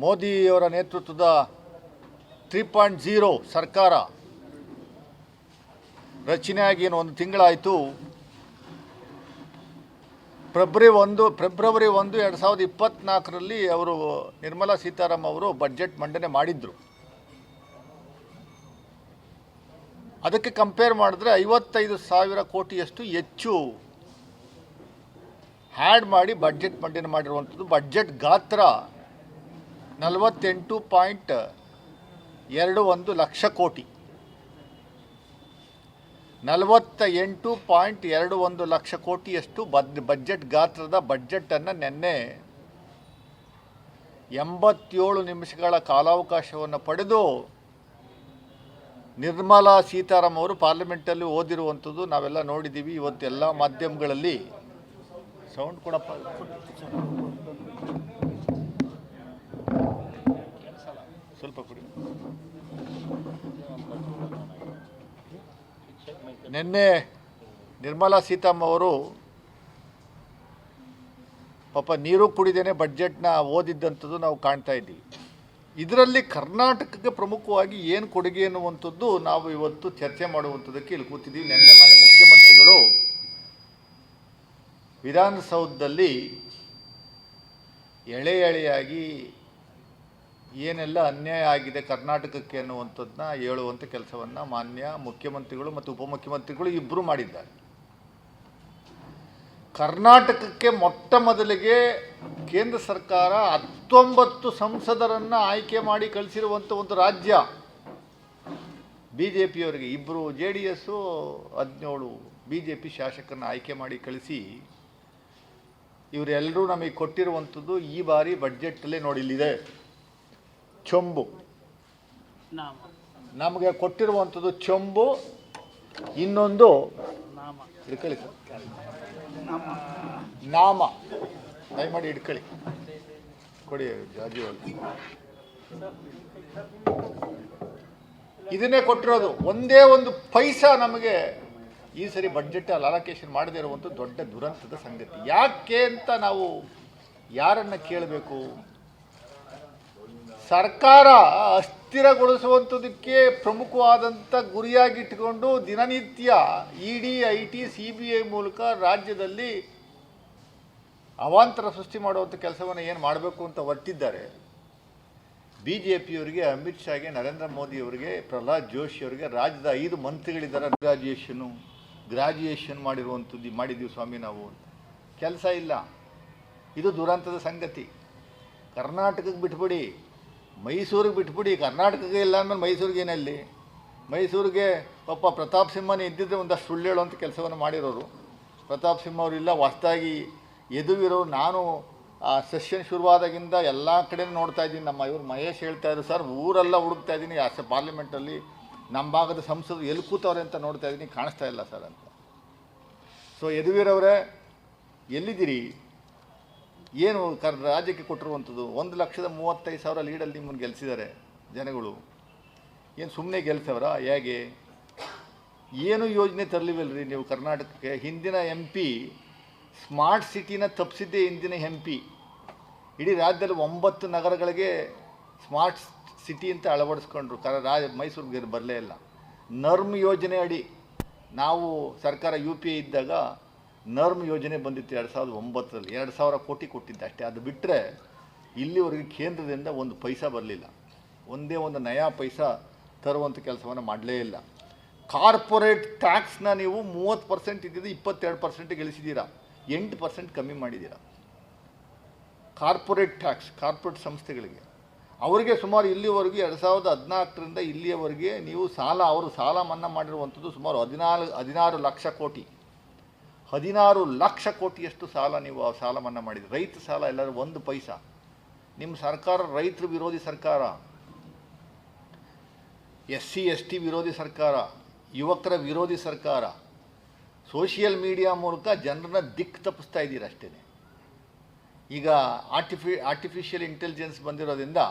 ಮೋದಿಯವರ ನೇತೃತ್ವದ three point zero ಸರ್ಕಾರ ರಚನೆಯಾಗಿ ಏನು ಒಂದು ತಿಂಗಳಾಯಿತು. ಫೆಬ್ರವರಿ ಒಂದು ಫೆಬ್ರವರಿ ಒಂದು ಎರಡು ಸಾವಿರದ ಇಪ್ಪತ್ತ್ನಾಲ್ಕರಲ್ಲಿ ಅವರು ನಿರ್ಮಲಾ ಸೀತಾರಾಮ್ ಅವರು ಬಡ್ಜೆಟ್ ಮಂಡನೆ ಮಾಡಿದರು. ಅದಕ್ಕೆ ಕಂಪೇರ್ ಮಾಡಿದ್ರೆ ಐವತ್ತೈದು ಸಾವಿರ ಕೋಟಿಯಷ್ಟು ಹೆಚ್ಚು ಹ್ಯಾಡ್ ಮಾಡಿ ಬಡ್ಜೆಟ್ ಮಂಡನೆ ಮಾಡಿರುವಂಥದ್ದು ಬಡ್ಜೆಟ್ ಗಾತ್ರ ನಲವತ್ತೆಂಟು ಪಾಯಿಂಟ್ ಎರಡು ಒಂದು ಲಕ್ಷ ಕೋಟಿ. ನಲವತ್ತ ಎಂಟು ಪಾಯಿಂಟ್ ಎರಡು ಒಂದು ಲಕ್ಷ ಕೋಟಿಯಷ್ಟು ಬದ್, ಬಜೆಟ್ ಗಾತ್ರದ ಬಡ್ಜೆಟನ್ನು ನಿನ್ನೆ ಎಂಬತ್ತೇಳು ನಿಮಿಷಗಳ ಕಾಲಾವಕಾಶವನ್ನು ಪಡೆದು ನಿರ್ಮಲಾ ಸೀತಾರಾಮ್ ಅವರು ಪಾರ್ಲಿಮೆಂಟಲ್ಲಿ ಓದಿರುವಂಥದ್ದು ನಾವೆಲ್ಲ ನೋಡಿದ್ದೀವಿ. ಇವತ್ತೆಲ್ಲ ಮಾಧ್ಯಮಗಳಲ್ಲಿ ಸೌಂಡ್ ಕೊಡಪ್ಪ. ಸ್ವಲ್ಪ ನಿನ್ನೆ ನಿರ್ಮಲಾ ಸೀತಾರಾಮ್ ಅವರು ಪಾಪ ನೀರು ಕುಡಿದೇನೆ ಬಡ್ಜೆಟ್ನ ಓದಿದ್ದಂಥದ್ದು ನಾವು ಕಾಣ್ತಾ ಇದ್ದೀವಿ. ಇದರಲ್ಲಿ ಕರ್ನಾಟಕಕ್ಕೆ ಪ್ರಮುಖವಾಗಿ ಏನು ಕೊಡುಗೆ ಅನ್ನುವಂಥದ್ದು ನಾವು ಇವತ್ತು ಚರ್ಚೆ ಮಾಡುವಂಥದ್ದಕ್ಕೆ ಇಲ್ಲಿ ಕೂತಿದ್ದೀವಿ. ನಿನ್ನೆ ಮಾನ್ಯ ಮುಖ್ಯಮಂತ್ರಿಗಳು ವಿಧಾನಸೌಧದಲ್ಲಿ ಎಳೆ ಎಳೆಯಾಗಿ ಏನೆಲ್ಲ ಅನ್ಯಾಯ ಆಗಿದೆ ಕರ್ನಾಟಕಕ್ಕೆ ಅನ್ನುವಂಥದ್ದನ್ನ ಹೇಳುವಂಥ ಕೆಲಸವನ್ನು ಮಾನ್ಯ ಮುಖ್ಯಮಂತ್ರಿಗಳು ಮತ್ತು ಉಪಮುಖ್ಯಮಂತ್ರಿಗಳು ಇಬ್ಬರು ಮಾಡಿದ್ದಾರೆ. ಕರ್ನಾಟಕಕ್ಕೆ ಮೊಟ್ಟ ಮೊದಲಿಗೆ ಕೇಂದ್ರ ಸರ್ಕಾರ ಹತ್ತೊಂಬತ್ತು ಸಂಸದರನ್ನು ಆಯ್ಕೆ ಮಾಡಿ ಕಳಿಸಿರುವಂಥ ಒಂದು ರಾಜ್ಯ. ಬಿ ಜೆ ಪಿಯವರಿಗೆ ಇಬ್ಬರು ಜೆ ಡಿ ಎಸ್ಸು ಹದಿನೇಳು ಬಿ ಜೆ ಪಿ ಶಾಸಕರನ್ನ ಆಯ್ಕೆ ಮಾಡಿ ಕಳಿಸಿ ಇವರೆಲ್ಲರೂ ನಮಗೆ ಕೊಟ್ಟಿರುವಂಥದ್ದು ಈ ಬಾರಿ ಬಡ್ಜೆಟ್ಟಲ್ಲೇ ನೋಡಿ ಇಲ್ಲಿದೆ ಚೊಂಬು. ನಾಮ. ನಮಗೆ ಕೊಟ್ಟಿರುವಂಥದ್ದು ಚೊಂಬು ಇನ್ನೊಂದು ನಾಮ. ಹಿಡ್ಕೊಳ್ಳಿ ಸರ್. ನಾಮ. ದಯಮಾಡಿ ಹಿಡ್ಕೊಳ್ಳಿ. ಕೊಡಿ ಜಾಜಿ. ಇದನ್ನೇ ಕೊಟ್ಟಿರೋದು. ಒಂದೇ ಒಂದು ಪೈಸಾ ನಮಗೆ ಈ ಸರಿ ಬಡ್ಜೆಟ್ ಅಲ್ಲಿ ಅಲೋಕೇಶನ್ ಮಾಡದೇ ಇರುವಂಥ ದೊಡ್ಡ ದುರಂತದ ಸಂಗತಿ. ಯಾಕೆ ಅಂತ ನಾವು ಯಾರನ್ನು ಕೇಳಬೇಕು? ಸರ್ಕಾರ ಅಸ್ಥಿರಗೊಳಿಸುವಂಥದಕ್ಕೆ ಪ್ರಮುಖವಾದಂಥ ಗುರಿಯಾಗಿಟ್ಟುಕೊಂಡು ದಿನನಿತ್ಯ E D I T C B I ಮೂಲಕ ರಾಜ್ಯದಲ್ಲಿ ಅವಾಂತರ ಸೃಷ್ಟಿ ಮಾಡುವಂಥ ಕೆಲಸವನ್ನು ಏನು ಮಾಡಬೇಕು ಅಂತ ಹೊರಟಿದ್ದಾರೆ ಬಿ ಜೆ ಪಿಯವರಿಗೆ ಅಮಿತ್ ಶಾಗೆ, ನರೇಂದ್ರ ಮೋದಿಯವರಿಗೆ, ಪ್ರಹ್ಲಾದ್ ಜೋಶಿಯವರಿಗೆ ರಾಜ್ಯದ ಐದು ಮಂತ್ರಿಗಳಿದ್ದಾರೆ. ಗ್ರಾಜುಯೇಷನು ಗ್ರಾಜುಯೇಷನ್ ಮಾಡಿರುವಂಥದ್ದು ಮಾಡಿದ್ದೀವಿ ಸ್ವಾಮಿ ನಾವು ಕೆಲಸ ಇಲ್ಲ. ಇದು ದುರಂತದ ಸಂಗತಿ. ಕರ್ನಾಟಕಕ್ಕೆ ಬಿಟ್ಬಿಡಿ. ಮೈಸೂರಿಗೆ ಬಿಟ್ಬಿಡಿ, ಕರ್ನಾಟಕಕ್ಕೆ ಇಲ್ಲ ಅಂದ್ರೆ ಮೈಸೂರಿಗೆ ಏನಲ್ಲಿ? ಮೈಸೂರಿಗೆ ಪಾಪ ಪ್ರತಾಪ್ ಸಿಂಹನೇ ಇದ್ದಿದ್ರೆ ಒಂದಷ್ಟು ಸುಳ್ಳು ಹೇಳುವಂಥ ಕೆಲಸವನ್ನು ಮಾಡಿರೋರು. ಪ್ರತಾಪ್ ಸಿಂಹ ಅವರಿಲ್ಲ ಹೊಸದಾಗಿ ಎದುವಿರೋರು ನಾನು ಆ ಸೆಷನ್ ಶುರುವಾದಾಗಿಂದ ಎಲ್ಲ ಕಡೆ ನೋಡ್ತಾ ಇದ್ದೀನಿ. ನಮ್ಮ ಇವರು ಮಹೇಶ್ ಹೇಳ್ತಾ ಇದ್ರು, ಸರ್, ಊರೆಲ್ಲ ಹುಡುಕ್ತಾ ಇದ್ದೀನಿ. ಆಸ್ ಪಾರ್ಲಿಮೆಂಟಲ್ಲಿ ನಮ್ಮ ಭಾಗದ ಸಂಸದರು ಎಲ್ಲಿ ಕೂತವ್ರೆ ಅಂತ ನೋಡ್ತಾ ಇದ್ದೀನಿ. ಕಾಣಿಸ್ತಾ ಇಲ್ಲ ಸರ್ ಅಂತ. ಸೊ ಯದುವೀರವರೇ ಎಲ್ಲಿದ್ದೀರಿ? ಏನು ಕರ್ ರಾಜ್ಯಕ್ಕೆ ಕೊಟ್ಟಿರುವಂಥದ್ದು? ಒಂದು ಲಕ್ಷದ ಮೂವತ್ತೈದು ಸಾವಿರ ಲೀಡಲ್ಲಿ ನಿಮ್ಮನ್ನು ಗೆಲ್ಲಿಸಿದ್ದಾರೆ ಜನಗಳು. ಏನು ಸುಮ್ಮನೆ ಗೆಲ್ಸವ್ರ? ಹೇಗೆ? ಏನು ಯೋಜನೆ ತರಲಿವಲ್ರಿ ನೀವು ಕರ್ನಾಟಕಕ್ಕೆ? ಹಿಂದಿನ ಎಂ ಪಿ ಸ್ಮಾರ್ಟ್ ಸಿಟಿನ ತಪ್ಪಿಸಿದ್ದೇ ಹಿಂದಿನ ಎಂ ಪಿ ಇಡೀ ರಾಜ್ಯದಲ್ಲಿ ಒಂಬತ್ತು ನಗರಗಳಿಗೆ ಸ್ಮಾರ್ಟ್ ಸಿಟಿ ಅಂತ ಅಳವಡಿಸ್ಕೊಂಡ್ರು. ಕರ ರಾಜ ಮೈಸೂರಿಗೆ ಬರಲೇ ಇಲ್ಲ. ನರ್ಮ್ ಯೋಜನೆ ಅಡಿ ನಾವು ಸರ್ಕಾರ ಯು ಪಿ ಐ ಇದ್ದಾಗ ನರ್ಮ್ ಯೋಜನೆ ಬಂದಿತ್ತು ಎರಡು ಸಾವಿರದ ಒಂಬತ್ತರಲ್ಲಿ. ಎರಡು ಸಾವಿರ ಕೋಟಿ ಕೊಟ್ಟಿದ್ದೆ ಅಷ್ಟೇ. ಅದು ಬಿಟ್ಟರೆ ಇಲ್ಲಿವರೆಗೆ ಕೇಂದ್ರದಿಂದ ಒಂದು ಪೈಸಾ ಬರಲಿಲ್ಲ. ಒಂದೇ ಒಂದು ನಯಾ ಪೈಸಾ ತರುವಂಥ ಕೆಲಸವನ್ನು ಮಾಡಲೇ ಇಲ್ಲ. ಕಾರ್ಪೊರೇಟ್ ಟ್ಯಾಕ್ಸ್ನ ನೀವು ಮೂವತ್ತು ಪರ್ಸೆಂಟ್ ಇದ್ದಿದ್ದು ಇಪ್ಪತ್ತೆರಡು ಪರ್ಸೆಂಟ್ ಇಳಿಸಿದ್ದೀರಾ ಎಂಟು ಪರ್ಸೆಂಟ್ ಕಮ್ಮಿ ಮಾಡಿದ್ದೀರಾ ಕಾರ್ಪೊರೇಟ್ ಟ್ಯಾಕ್ಸ್, ಕಾರ್ಪೊರೇಟ್ ಸಂಸ್ಥೆಗಳಿಗೆ. ಅವರಿಗೆ ಸುಮಾರು ಇಲ್ಲಿವರೆಗೆ ಎರಡು ಸಾವಿರದ ಹದಿನಾಲ್ಕರಿಂದ ಇಲ್ಲಿಯವರೆಗೆ ನೀವು ಸಾಲ, ಅವರು ಸಾಲ ಮನ್ನಾ ಮಾಡಿರುವಂಥದ್ದು ಸುಮಾರು ಹದಿನಾಲ್ಕು ಹದಿನಾರು ಲಕ್ಷ ಕೋಟಿ. ಹದಿನಾರು ಲಕ್ಷ ಕೋಟಿಯಷ್ಟು ಸಾಲ ನೀವು ಆ ಸಾಲ ಮನ್ನಾ ಮಾಡಿದ್ರಿ. ರೈತ ಸಾಲ ಎಲ್ಲರೂ ಒಂದು ಪೈಸಾ. ನಿಮ್ಮ ಸರ್ಕಾರ, ರೈತರು ವಿರೋಧಿ ಸರ್ಕಾರ ಎಸ್ ಸಿ ಎಸ್ ಟಿ ವಿರೋಧಿ ಸರ್ಕಾರ, ಯುವಕರ ವಿರೋಧಿ ಸರ್ಕಾರ, ಸೋಷಿಯಲ್ ಮೀಡಿಯಾ ಮೂಲಕ ಜನರನ್ನ ದಿಕ್ಕು ತಪ್ಪಿಸ್ತಾ ಇದ್ದೀರ ಅಷ್ಟೇ ಈಗ ಆರ್ಟಿಫಿ ಆರ್ಟಿಫಿಷಿಯಲ್ ಇಂಟೆಲಿಜೆನ್ಸ್ ಬಂದಿರೋದ್ರಿಂದ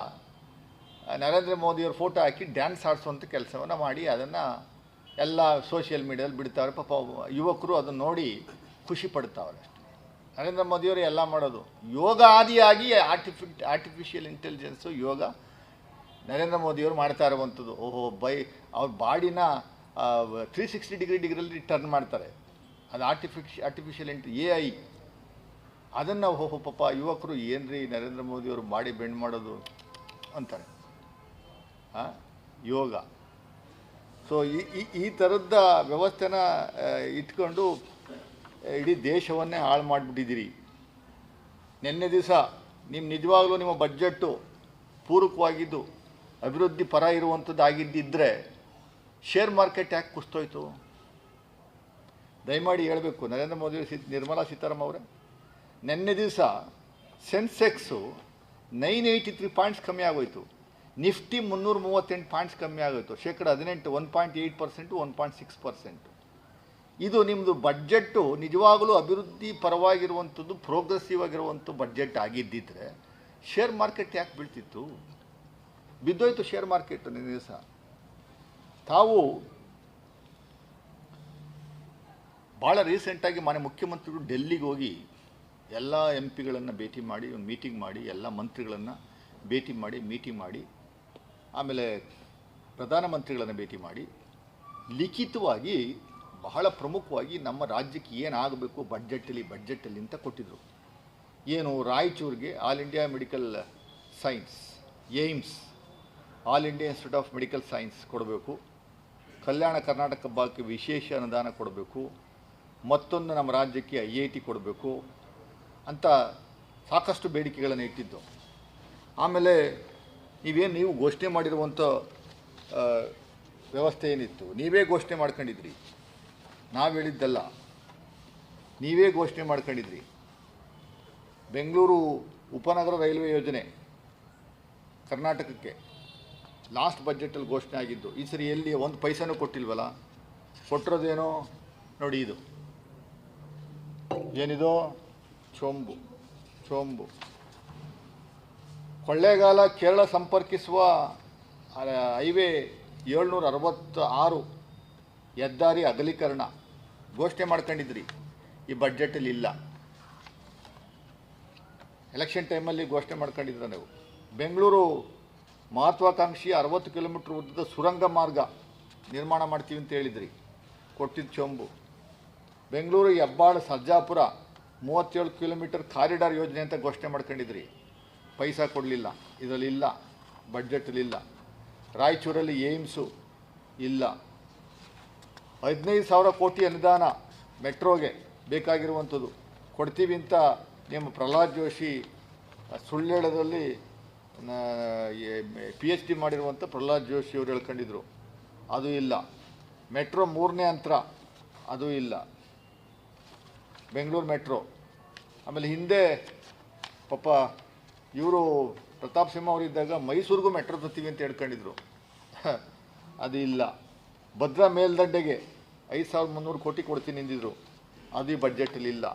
ನರೇಂದ್ರ ಮೋದಿಯವ್ರ ಫೋಟೋ ಹಾಕಿ ಡ್ಯಾನ್ಸ್ ಆಡಿಸುವಂಥ ಕೆಲಸವನ್ನು ಮಾಡಿ ಅದನ್ನು ಎಲ್ಲ ಸೋಷಿಯಲ್ ಮೀಡಿಯಾದಲ್ಲಿ ಬಿಡ್ತಾವ್ರೆ ಪಾಪ ಯುವಕರು ಅದನ್ನು ನೋಡಿ ಖುಷಿ ಪಡ್ತಾವ್ರೆ ಅಷ್ಟೇ. ನರೇಂದ್ರ ಮೋದಿಯವರು ಎಲ್ಲ ಮಾಡೋದು. ಯೋಗ ಆದಿಯಾಗಿ ಆರ್ಟಿಫಿ ಆರ್ಟಿಫಿಷಿಯಲ್ ಇಂಟೆಲಿಜೆನ್ಸು ಯೋಗ ನರೇಂದ್ರ ಮೋದಿಯವರು ಮಾಡ್ತಾ ಇರುವಂಥದ್ದು. ಓಹೋ, ಬೈ, ಅವ್ರ ಬಾಡಿನ ತ್ರೀ ಸಿಕ್ಸ್ಟಿ ಡಿಗ್ರಿ ಡಿಗ್ರಿಯಲ್ಲಿ ಟರ್ನ್ ಮಾಡ್ತಾರೆ. ಅದು ಆರ್ಟಿಫಿಷ್ ಆರ್ಟಿಫಿಷಿಯಲ್ ಇಂಟ್ ಎ ಐ ಅದನ್ನು ಓಹೋ, ಪಾಪ ಯುವಕರು ಏನ್ರಿ ನರೇಂದ್ರ ಮೋದಿಯವರು ಬಾಡಿ ಬೆಂಡ್ ಮಾಡೋದು ಅಂತಾರೆ? ಯೋಗ. ಸೊ ಈ ಈ ಥರದ ವ್ಯವಸ್ಥೆನ ಇಟ್ಕೊಂಡು ಇಡೀ ದೇಶವನ್ನೇ ಹಾಳು ಮಾಡಿಬಿಟ್ಟಿದ್ದೀರಿ. ನಿನ್ನೆ ದಿವಸ ನಿಮ್ಮ ನಿಜವಾಗಲೂ ನಿಮ್ಮ ಬಜೆಟ್ಟು ಪೂರಕವಾಗಿದ್ದು, ಅಭಿವೃದ್ಧಿ ಪರ ಇರುವಂಥದ್ದು ಆಗಿದ್ದಿದ್ದರೆ ಶೇರ್ ಮಾರ್ಕೆಟ್ ಯಾಕೆ ಕುಸ್ತೋಯ್ತು ದಯಮಾಡಿ ಹೇಳಬೇಕು. ನರೇಂದ್ರ ಮೋದಿ ಸಿ ನಿರ್ಮಲಾ ಸೀತಾರಾಮ್ ಅವರೇ, ನಿನ್ನೆ ದಿವಸ sensex nine eighty three points ಕಮ್ಮಿ ಆಗೋಯ್ತು. ನಿಫ್ಟಿ ಮುನ್ನೂರ ಮೂವತ್ತೆಂಟು ಪಾಯಿಂಟ್ಸ್ ಕಮ್ಮಿ ಆಗೋಯ್ತು. ಶೇಕಡ ಹದಿನೆಂಟು one point eight percent one point six percent. ಇದು ನಿಮ್ಮದು ಬಡ್ಜೆಟ್ಟು ನಿಜವಾಗಲೂ ಅಭಿವೃದ್ಧಿ ಪರವಾಗಿರುವಂಥದ್ದು ಪ್ರೋಗ್ರೆಸಿವ್ ಆಗಿರುವಂಥ ಬಡ್ಜೆಟ್ ಆಗಿದ್ದಿದ್ರೆ ಶೇರ್ ಮಾರ್ಕೆಟ್ ಯಾಕೆ ಬೀಳ್ತಿತ್ತು? ಬಿದ್ದೋಯ್ತು ಶೇರ್ ಮಾರ್ಕೆಟ್ ನಿನ್ನೆ ದಿವಸ. ತಾವು ಭಾಳ ರೀಸೆಂಟಾಗಿ ಮನೆ ಮುಖ್ಯಮಂತ್ರಿಗಳು ಡೆಲ್ಲಿಗೆ ಹೋಗಿ ಎಲ್ಲ ಎಂ ಪಿಗಳನ್ನು ಭೇಟಿ ಮಾಡಿ ಒಂದು ಮೀಟಿಂಗ್ ಮಾಡಿ, ಎಲ್ಲ ಮಂತ್ರಿಗಳನ್ನು ಭೇಟಿ ಮಾಡಿ ಮೀಟಿಂಗ್ ಮಾಡಿ ಆಮೇಲೆ ಪ್ರಧಾನಮಂತ್ರಿಗಳನ್ನು ಭೇಟಿ ಮಾಡಿ, ಲಿಖಿತವಾಗಿ ಬಹಳ ಪ್ರಮುಖವಾಗಿ ನಮ್ಮ ರಾಜ್ಯಕ್ಕೆ ಏನಾಗಬೇಕು ಬಡ್ಜೆಟಲ್ಲಿ ಬಡ್ಜೆಟಲ್ಲಿ ಅಂತ ಕೊಟ್ಟಿದ್ದರು ಏನು ರಾಯಚೂರಿಗೆ All India Medical Science AIIMS All India Institute of Medical Science ಕೊಡಬೇಕು. ಕಲ್ಯಾಣ ಕರ್ನಾಟಕ ಭಾಗಕ್ಕೆ ವಿಶೇಷ ಅನುದಾನ ಕೊಡಬೇಕು. ಮತ್ತೊಂದು ನಮ್ಮ ರಾಜ್ಯಕ್ಕೆ ಐ ಐ ಟಿ ಕೊಡಬೇಕು ಅಂತ ಸಾಕಷ್ಟು ಬೇಡಿಕೆಗಳನ್ನು ಇಟ್ಟಿದ್ದು. ಆಮೇಲೆ ನೀವೇನು ನೀವು ಘೋಷಣೆ ಮಾಡಿರುವಂಥ ವ್ಯವಸ್ಥೆ ಏನಿತ್ತು? ನೀವೇ ಘೋಷಣೆ ಮಾಡ್ಕೊಂಡಿದ್ರಿ. ನಾವು ಹೇಳಿದ್ದಲ್ಲ. ನೀವೇ ಘೋಷಣೆ ಮಾಡ್ಕೊಂಡಿದ್ರಿ. ಬೆಂಗಳೂರು ಉಪನಗರ ರೈಲ್ವೆ ಯೋಜನೆ ಕರ್ನಾಟಕಕ್ಕೆ ಲಾಸ್ಟ್ ಬಜೆಟಲ್ಲಿ ಘೋಷಣೆ ಆಗಿದ್ದು, ಈ ಸರಿ ಎಲ್ಲಿ ಒಂದು ಪೈಸನೂ ಕೊಟ್ಟಿಲ್ವಲ್ಲ? ಕೊಟ್ಟಿರೋದೇನೋ ನೋಡಿ ಇದು. ಏನಿದು? ಚೊಂಬು. ಚೊಂಬು. ಕೊಳ್ಳೇಗಾಲ ಕೇರಳ ಸಂಪರ್ಕಿಸುವ ಹೈವೇ ಏಳ್ನೂರ ಅರವತ್ತ ಆರು ಹೆದ್ದಾರಿ ಅಗಲೀಕರಣ ಘೋಷಣೆ ಮಾಡ್ಕೊಂಡಿದ್ರಿ. ಈ ಬಜೆಟಲ್ಲಿ ಇಲ್ಲ. ಎಲೆಕ್ಷನ್ ಟೈಮಲ್ಲಿ ಘೋಷಣೆ ಮಾಡ್ಕೊಂಡಿದ್ರ ನೀವು. ಬೆಂಗಳೂರು ಮಹತ್ವಾಕಾಂಕ್ಷಿ ಅರವತ್ತು ಕಿಲೋಮೀಟ್ರ್ ಉದ್ದದ ಸುರಂಗ ಮಾರ್ಗ ನಿರ್ಮಾಣ ಮಾಡ್ತೀವಿ ಅಂತ ಹೇಳಿದ್ರಿ. ಕೊಟ್ಟಿದ್ದ ಚೊಂಬು. ಬೆಂಗಳೂರು ಹೆಬ್ಬಾಳ, ಸರ್ಜಾಪುರ ಮೂವತ್ತೇಳು ಕಿಲೋಮೀಟರ್ ಕಾರಿಡಾರ್ ಯೋಜನೆ ಅಂತ ಘೋಷಣೆ ಮಾಡ್ಕೊಂಡಿದ್ರಿ. ಪೈಸಾ ಕೊಡಲಿಲ್ಲ. ಇದರಲ್ಲಿ ಇಲ್ಲ ಬಡ್ಜೆಟಲ್ಲಿ ಇಲ್ಲ ರಾಯಚೂರಲ್ಲಿ ಏಮ್ಸು ಇಲ್ಲ. ಹದಿನೈದು ಸಾವಿರ ಕೋಟಿ ಅನುದಾನ ಮೆಟ್ರೋಗೆ ಬೇಕಾಗಿರುವಂಥದ್ದು. ಕೊಡ್ತೀವಿ ಅಂತ ನಿಮ್ಮ ಪ್ರಹ್ಲಾದ್ ಜೋಶಿ ಸುಳ್ಳೇಳದಲ್ಲಿ ಪಿ ಎಚ್ ಡಿ ಮಾಡಿರುವಂಥ ಪ್ರಹ್ಲಾದ್ ಜೋಶಿ ಅವರು ಹೇಳ್ಕೊಂಡಿದ್ರು. ಅದು ಇಲ್ಲ. ಮೆಟ್ರೋ ಮೂರನೇ ಅಂತರ ಅದು ಇಲ್ಲ. ಬೆಂಗಳೂರು ಮೆಟ್ರೋ. ಆಮೇಲೆ ಹಿಂದೆ ಪಾಪ ಇವರು ಪ್ರತಾಪ್ ಸಿಂಹ ಅವರಿದ್ದಾಗ ಮೈಸೂರಿಗೂ ಮೆಟ್ರೋ ತರ್ತೀವಿ ಅಂತ ಹೇಳ್ಕೊಂಡಿದ್ರು. ಅದು ಇಲ್ಲ ಭದ್ರಾ ಮೇಲ್ದಂಡೆಗೆ ಐದು ಸಾವಿರದ ಮುನ್ನೂರು ಕೋಟಿ ಕೊಡ್ತೀನಿ ಎಂದಿದ್ರು ಅದು ಈ ಬಡ್ಜೆಟಲ್ಲಿ ಇಲ್ಲ.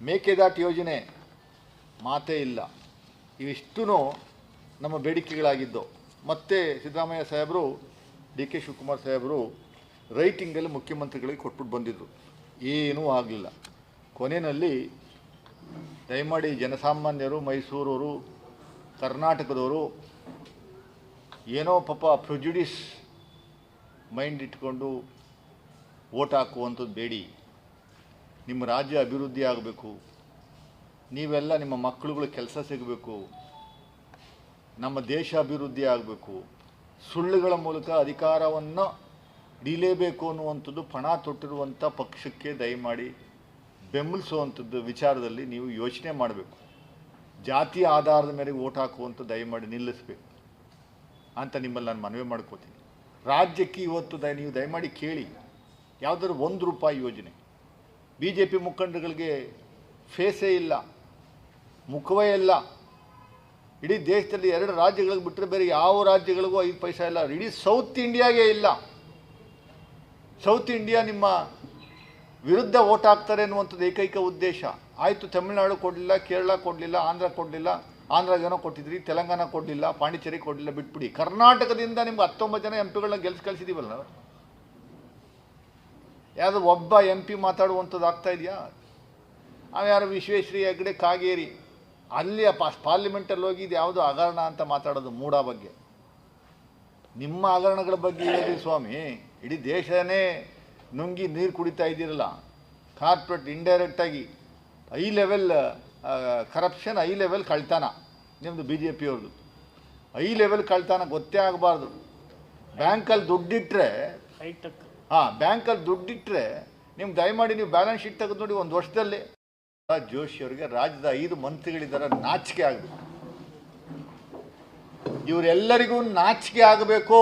ಮೇಕೆದಾಟ್ ಯೋಜನೆ ಮಾತೇ ಇಲ್ಲ. ಇವಿಷ್ಟೂ ನಮ್ಮ ಬೇಡಿಕೆಗಳಾಗಿದ್ದು. ಮತ್ತೆ ಸಿದ್ದರಾಮಯ್ಯ ಸಾಹೇಬರು, ಡಿ ಕೆ ಶಿವಕುಮಾರ್ ಸಾಹೇಬರು ರೈಟಿಂಗಲ್ಲಿ ಮುಖ್ಯಮಂತ್ರಿಗಳಿಗೆ ಕೊಟ್ಬಿಟ್ಟು ಬಂದಿದ್ದರು ಏನೂ ಆಗಲಿಲ್ಲ. ಕೊನೆಯಲ್ಲಿ ದಯಮಾಡಿ ಜನಸಾಮಾನ್ಯರು, ಮೈಸೂರವರು ಕರ್ನಾಟಕದವರು ಏನೋ ಪಾಪ ಪ್ರೊಜ್ಯುಡಿಸ್ ಮೈಂಡ್ ಇಟ್ಕೊಂಡು ಓಟ್ ಹಾಕುವಂಥದ್ದು ಬೇಡಿ. ನಿಮ್ಮ ರಾಜ್ಯ ಅಭಿವೃದ್ಧಿ ಆಗಬೇಕು. ನೀವೆಲ್ಲ ನಿಮ್ಮ ಮಕ್ಕಳುಗಳು ಕೆಲಸ ಸಿಗಬೇಕು. ನಮ್ಮ ದೇಶ ಅಭಿವೃದ್ಧಿ ಆಗಬೇಕು. ಸುಳ್ಳುಗಳ ಮೂಲಕ ಅಧಿಕಾರವನ್ನು ಹಿಡಿಲೇಬೇಕು ಅನ್ನುವಂಥದ್ದು ಪಣ ತೊಟ್ಟಿರುವಂಥ ಪಕ್ಷಕ್ಕೆ ದಯಮಾಡಿ ಬೆಂಬಲಿಸುವಂಥದ್ದು ವಿಚಾರದಲ್ಲಿ ನೀವು ಯೋಚನೆ ಮಾಡಬೇಕು. ಜಾತಿ ಆಧಾರದ ಮೇರೆಗೆ ಓಟ್ ಹಾಕುವಂಥ ದಯಮಾಡಿ ನಿಲ್ಲಿಸಬೇಕು ಅಂತ ನಿಮ್ಮಲ್ಲಿ ನಾನು ಮನವಿ ಮಾಡ್ಕೋತೀನಿ. ರಾಜ್ಯಕ್ಕೆ ಇವತ್ತು ದಯ ನೀವು ದಯಮಾಡಿ ಕೇಳಿ. ಯಾವುದಾದ್ರು ಒಂದು ರೂಪಾಯಿ ಯೋಜನೆ. ಬಿ ಜೆ ಪಿ ಮುಖಂಡಗಳಿಗೆ ಫೇಸೇ ಇಲ್ಲ, ಮುಖವೇ ಇಲ್ಲ. ಇಡೀ ದೇಶದಲ್ಲಿ ಎರಡು ರಾಜ್ಯಗಳಿಗೆ ಬಿಟ್ಟರೆ ಬೇರೆ ಯಾವ ರಾಜ್ಯಗಳಿಗೂ ಐದು ಪೈಸ ಇಲ್ಲ. ಇಡೀ ಸೌತ್ ಇಂಡಿಯಾಗೆ ಇಲ್ಲ. ಸೌತ್ ಇಂಡಿಯಾ ನಿಮ್ಮ ವಿರುದ್ಧ ಓಟ್ ಹಾಕ್ತಾರೆ ಅನ್ನುವಂಥದ್ದು ಏಕೈಕ ಉದ್ದೇಶ. ಆಯಿತು ತಮಿಳುನಾಡು ಕೊಡಲಿಲ್ಲ, ಕೇರಳ ಕೊಡಲಿಲ್ಲ, ಆಂಧ್ರ ಕೊಡಲಿಲ್ಲ ಆಂಧ್ರಗೇನೋ ಕೊಟ್ಟಿದ್ರಿ, ತೆಲಂಗಾಣ ಕೊಡಲಿಲ್ಲ, ಪಾಂಡಿಚೇರಿ ಕೊಡಲಿಲ್ಲ, ಬಿಟ್ಬಿಡಿ. ಕರ್ನಾಟಕದಿಂದ ನಿಮ್ಗೆ ಹತ್ತೊಂಬತ್ತು ಜನ ಎಂ ಪಿಗಳನ್ನ ಗೆಲ್ಸಿ ಕಳಿಸಿದ್ದೀವಲ್ಲ ನಾವು? ಯಾವುದು ಒಬ್ಬ ಎಂ ಪಿ ಮಾತಾಡುವಂಥದ್ದು ಆಗ್ತಾ ಇದೆಯಾ? ಯಾರು ವಿಶ್ವೇಶ್ವರಿ ಹೆಗ್ಡೆ, ಕಾಗೇರಿ, ಅಲ್ಲಿ ಪಾಸ್ ಪಾರ್ಲಿಮೆಂಟಲ್ಲಿ ಹೋಗಿ ಇದು ಯಾವುದು ಹಗರಣ ಅಂತ ಮಾತಾಡೋದು ಮೂಡ ಬಗ್ಗೆ. ನಿಮ್ಮ ಹಗರಣಗಳ ಬಗ್ಗೆ ಹೇಳಿ ಸ್ವಾಮಿ, ಇಡೀ ದೇಶನೇ ನುಂಗಿ ನೀರು ಕುಡಿತಾ ಇದ್ದೀರಲ್ಲ. Corporate ಇಂಡೈರೆಕ್ಟಾಗಿ high level corruption high level ಕಳ್ತಾನ ನಿಮ್ಮದು ಬಿ ಜೆ ಪಿಯವ್ರದ್ದು ಐ ಲೆವೆಲ್ ಕಳ್ತಾನ ಗೊತ್ತೇ ಆಗಬಾರ್ದು. ಬ್ಯಾಂಕಲ್ಲಿ ದುಡ್ಡಿಟ್ಟರೆ ಹಾಂ ಬ್ಯಾಂಕಲ್ಲಿ ದುಡ್ಡಿಟ್ಟರೆ ನಿಮ್ಗೆ ದಯಮಾಡಿ ನೀವು ಬ್ಯಾಲೆನ್ಸ್ ಶೀಟ್ ತೆಗೆದು ನೋಡಿ ಒಂದು ವರ್ಷದಲ್ಲಿ. ಜೋಶಿ ಅವರಿಗೆ ರಾಜ್ಯದ ಐದು ಮಂತ್ರಿಗಳಿದ್ದಾರೆ ನಾಚಿಕೆ ಆಗಬೇಕು. ಇವರೆಲ್ಲರಿಗೂ ನಾಚಿಕೆ ಆಗಬೇಕು.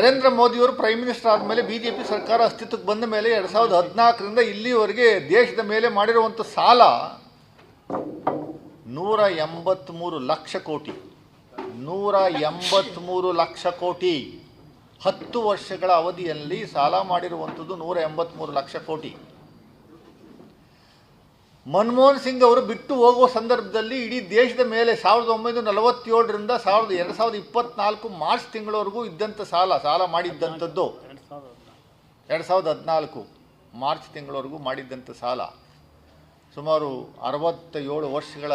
ನರೇಂದ್ರ ಮೋದಿಯವರು ಪ್ರೈಮ್ ಮಿನಿಸ್ಟರ್ ಆದಮೇಲೆ ಬಿ ಜೆ ಪಿ ಸರ್ಕಾರ ಅಸ್ತಿತ್ವಕ್ಕೆ ಬಂದ ಮೇಲೆ ಎರಡು ಸಾವಿರದ ಹದಿನಾಲ್ಕರಿಂದ ಇಲ್ಲಿವರೆಗೆ ದೇಶದ ಮೇಲೆ ಮಾಡಿರುವಂಥ ಸಾಲ ನೂರ ಎಂಬತ್ತ್ಮೂರು ಲಕ್ಷ ಕೋಟಿ. ನೂರ ಎಂಬತ್ತ್ಮೂರು ಲಕ್ಷ ಕೋಟಿ. ಹತ್ತು ವರ್ಷಗಳ ಅವಧಿಯಲ್ಲಿ ಸಾಲ ಮಾಡಿರುವಂಥದ್ದು ನೂರ ಎಂಬತ್ತ್ಮೂರು ಲಕ್ಷ ಕೋಟಿ. ಮನಮೋಹನ್ ಸಿಂಗ್ ಅವರು ಬಿಟ್ಟು ಹೋಗುವ ಸಂದರ್ಭದಲ್ಲಿ ಇಡೀ ದೇಶದ ಮೇಲೆ ಸಾವಿರದ ಒಂಬೈನೂರ ನಲವತ್ತೇಳರಿಂದ ಸಾವಿರದ ಎರಡು ಸಾವಿರದ ಇಪ್ಪತ್ನಾಲ್ಕು ಮಾರ್ಚ್ ತಿಂಗಳವರೆಗೂ ಇದ್ದಂಥ ಸಾಲ ಸಾಲ ಮಾಡಿದ್ದಂಥದ್ದು. ಎರಡು ಸಾವಿರದ ಹದಿನಾಲ್ಕು ಮಾರ್ಚ್ ತಿಂಗಳವರೆಗೂ ಮಾಡಿದ್ದಂಥ ಸಾಲ. ಸುಮಾರು ಅರವತ್ತೇಳು ವರ್ಷಗಳ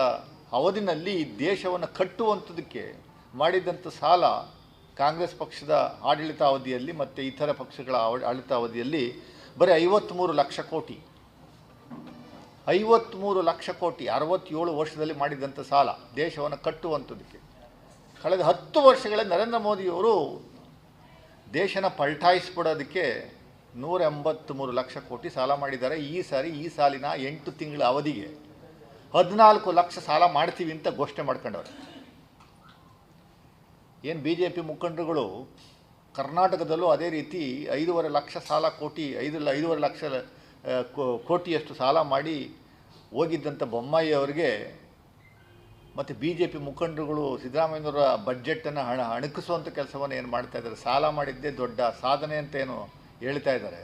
ಅವಧಿನಲ್ಲಿ ಈ ದೇಶವನ್ನು ಕಟ್ಟುವಂಥದ್ದಕ್ಕೆ ಮಾಡಿದ್ದಂಥ ಸಾಲ ಕಾಂಗ್ರೆಸ್ ಪಕ್ಷದ ಆಡಳಿತಾವಧಿಯಲ್ಲಿ ಮತ್ತು ಇತರ ಪಕ್ಷಗಳ ಆಡಳಿತಾವಧಿಯಲ್ಲಿ ಬರೀ ಐವತ್ತ್ಮೂರು ಲಕ್ಷ ಕೋಟಿ. ಐವತ್ತ್ಮೂರು ಲಕ್ಷ ಕೋಟಿ, ಅರವತ್ತೇಳು ವರ್ಷದಲ್ಲಿ ಮಾಡಿದಂಥ ಸಾಲ, ದೇಶವನ್ನು ಕಟ್ಟುವಂಥದ್ದಕ್ಕೆ ಕಳೆದ ಹತ್ತು ವರ್ಷಗಳೇ ನರೇಂದ್ರ ಮೋದಿಯವರು ದೇಶನ ಪಲ್ಟಾಯಿಸ್ಬಿಡೋದಕ್ಕೆ ನೂರ ಎಂಬತ್ತ್ಮೂರು ಲಕ್ಷ ಕೋಟಿ ಸಾಲ ಮಾಡಿದ್ದಾರೆ. ಈ ಸಾರಿ, ಈ ಸಾಲಿನ ಎಂಟು ತಿಂಗಳ ಅವಧಿಗೆ ಹದಿನಾಲ್ಕು ಲಕ್ಷ ಸಾಲ ಮಾಡ್ತೀವಿ ಅಂತ ಘೋಷಣೆ ಮಾಡ್ಕೊಂಡವ್ರೆ. ಏನು ಬಿ ಜೆ ಪಿ ಮುಖಂಡರುಗಳು ಕರ್ನಾಟಕದಲ್ಲೂ ಅದೇ ರೀತಿ ಐದೂವರೆ ಲಕ್ಷ ಸಾಲ ಕೋಟಿ, ಐದು, ಐದೂವರೆ ಲಕ್ಷ ಕೋಟಿಯಷ್ಟು ಸಾಲ ಮಾಡಿ ಹೋಗಿದ್ದಂಥ ಬೊಮ್ಮಾಯಿ ಅವರಿಗೆ ಮತ್ತು ಬಿ ಜೆ ಪಿ ಮುಖಂಡರುಗಳು ಸಿದ್ದರಾಮಯ್ಯನವರ ಬಡ್ಜೆಟನ್ನು ಹಣ ಅಣಕಿಸುವಂಥ ಕೆಲಸವನ್ನು ಏನು ಮಾಡ್ತಾ ಇದ್ದಾರೆ? ಸಾಲ ಮಾಡಿದ್ದೇ ದೊಡ್ಡ ಸಾಧನೆ ಅಂತ ಏನು ಹೇಳ್ತಾ ಇದ್ದಾರೆ?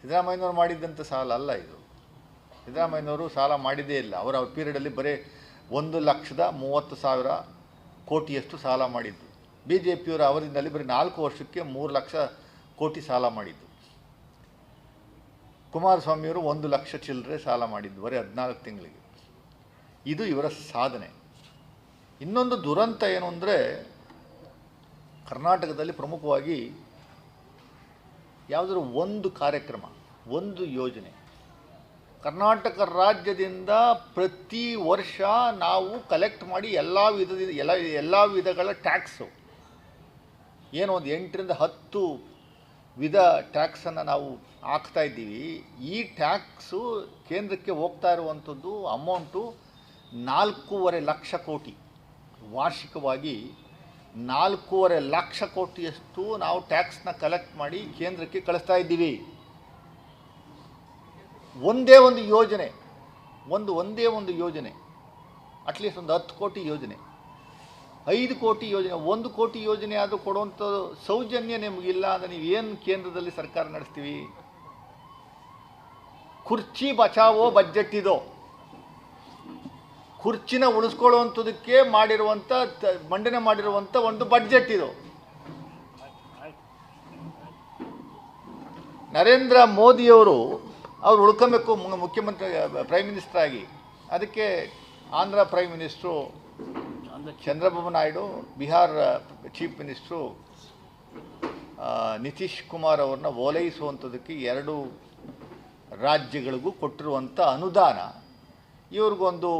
ಸಿದ್ದರಾಮಯ್ಯನವರು ಮಾಡಿದ್ದಂಥ ಸಾಲ ಅಲ್ಲ ಇದು. ಸಿದ್ದರಾಮಯ್ಯನವರು ಸಾಲ ಮಾಡಿದ್ದೇ ಇಲ್ಲ. ಅವರ ಪೀರಿಯಡಲ್ಲಿ ಬರೀ ಒಂದು ಲಕ್ಷದ ಮೂವತ್ತು ಸಾವಿರ ಕೋಟಿಯಷ್ಟು ಸಾಲ ಮಾಡಿದ್ದು. ಬಿ ಜೆ ಪಿಯವರ ಅವಧಿನಲ್ಲಿ ಬರೀ ನಾಲ್ಕು ವರ್ಷಕ್ಕೆ ಮೂರು ಲಕ್ಷ ಕೋಟಿ ಸಾಲ ಮಾಡಿದ್ದು. ಕುಮಾರಸ್ವಾಮಿಯವರು ಒಂದು ಲಕ್ಷ ಚಿಲ್ಲರೆ ಸಾಲ ಮಾಡಿದ್ದು ಬರೀ ಹದಿನಾಲ್ಕು ತಿಂಗಳಿಗೆ. ಇದು ಇವರ ಸಾಧನೆ. ಇನ್ನೊಂದು ದುರಂತ ಏನು ಅಂದರೆ ಕರ್ನಾಟಕದಲ್ಲಿ ಪ್ರಮುಖವಾಗಿ ಯಾವುದಾದ್ರೂ ಒಂದು ಕಾರ್ಯಕ್ರಮ, ಒಂದು ಯೋಜನೆ. ಕರ್ನಾಟಕ ರಾಜ್ಯದಿಂದ ಪ್ರತಿ ವರ್ಷ ನಾವು ಕಲೆಕ್ಟ್ ಮಾಡಿ ಎಲ್ಲ ವಿಧದ, ಎಲ್ಲ ಎಲ್ಲ ವಿಧಗಳ ಟ್ಯಾಕ್ಸು ಏನು ಒಂದು ಎಂಟರಿಂದ ಹತ್ತು ವಿಧ ಟ್ಯಾಕ್ಸನ್ನು ನಾವು ಹಾಕ್ತಾ ಇದ್ದೀವಿ. ಈ ಟ್ಯಾಕ್ಸು ಕೇಂದ್ರಕ್ಕೆ ಹೋಗ್ತಾ ಇರುವಂಥದ್ದು ಅಮೌಂಟು ನಾಲ್ಕೂವರೆ ಲಕ್ಷ ಕೋಟಿ. ವಾರ್ಷಿಕವಾಗಿ ನಾಲ್ಕೂವರೆ ಲಕ್ಷ ಕೋಟಿಯಷ್ಟು ನಾವು ಟ್ಯಾಕ್ಸ್ನ ಕಲೆಕ್ಟ್ ಮಾಡಿ ಕೇಂದ್ರಕ್ಕೆ ಕಳಿಸ್ತಾ ಇದ್ದೀವಿ. ಒಂದೇ ಒಂದು ಯೋಜನೆ, ಒಂದು, ಒಂದೇ ಒಂದು ಯೋಜನೆ, ಅಟ್ಲೀಸ್ಟ್ ಒಂದು ಹತ್ತು ಕೋಟಿ ಯೋಜನೆ. ಐದು ಕೋಟಿ ಯೋಜನೆ, ಒಂದು ಕೋಟಿ ಯೋಜನೆ ಆದರೂ ಕೊಡುವಂಥ ಸೌಜನ್ಯ ನಿಮಗಿಲ್ಲ ಅಂದರೆ ನೀವು ಏನು ಕೇಂದ್ರದಲ್ಲಿ ಸರ್ಕಾರ ನಡೆಸ್ತೀವಿ? ಕುರ್ಚಿ ಬಚಾವೋ ಬಜೆಟ್ ಇದೋ. ಕುರ್ಚಿನ ಉಳಿಸ್ಕೊಳ್ಳುವಂಥದ್ದಕ್ಕೆ ಮಾಡಿರುವಂಥ, ಮಂಡನೆ ಮಾಡಿರುವಂಥ ಒಂದು ಬಡ್ಜೆಟ್ ಇದು. ನರೇಂದ್ರ ಮೋದಿಯವರು, ಅವ್ರು ಉಳ್ಕೊಬೇಕು ಮುಖ್ಯಮಂತ್ರಿ ಪ್ರೈಮ್ ಮಿನಿಸ್ಟರ್ ಆಗಿ. ಅದಕ್ಕೆ Andhra prime minister Chandrababu Naidu, Bihar chief minister Nitish Kumar ಅವ್ರನ್ನ ಓಲೈಸುವಂಥದ್ದಕ್ಕೆ ಎರಡು ರಾಜ್ಯಗಳಿಗೂ ಕೊಟ್ಟಿರುವಂಥ ಅನುದಾನ. ಇವ್ರಿಗೊಂದು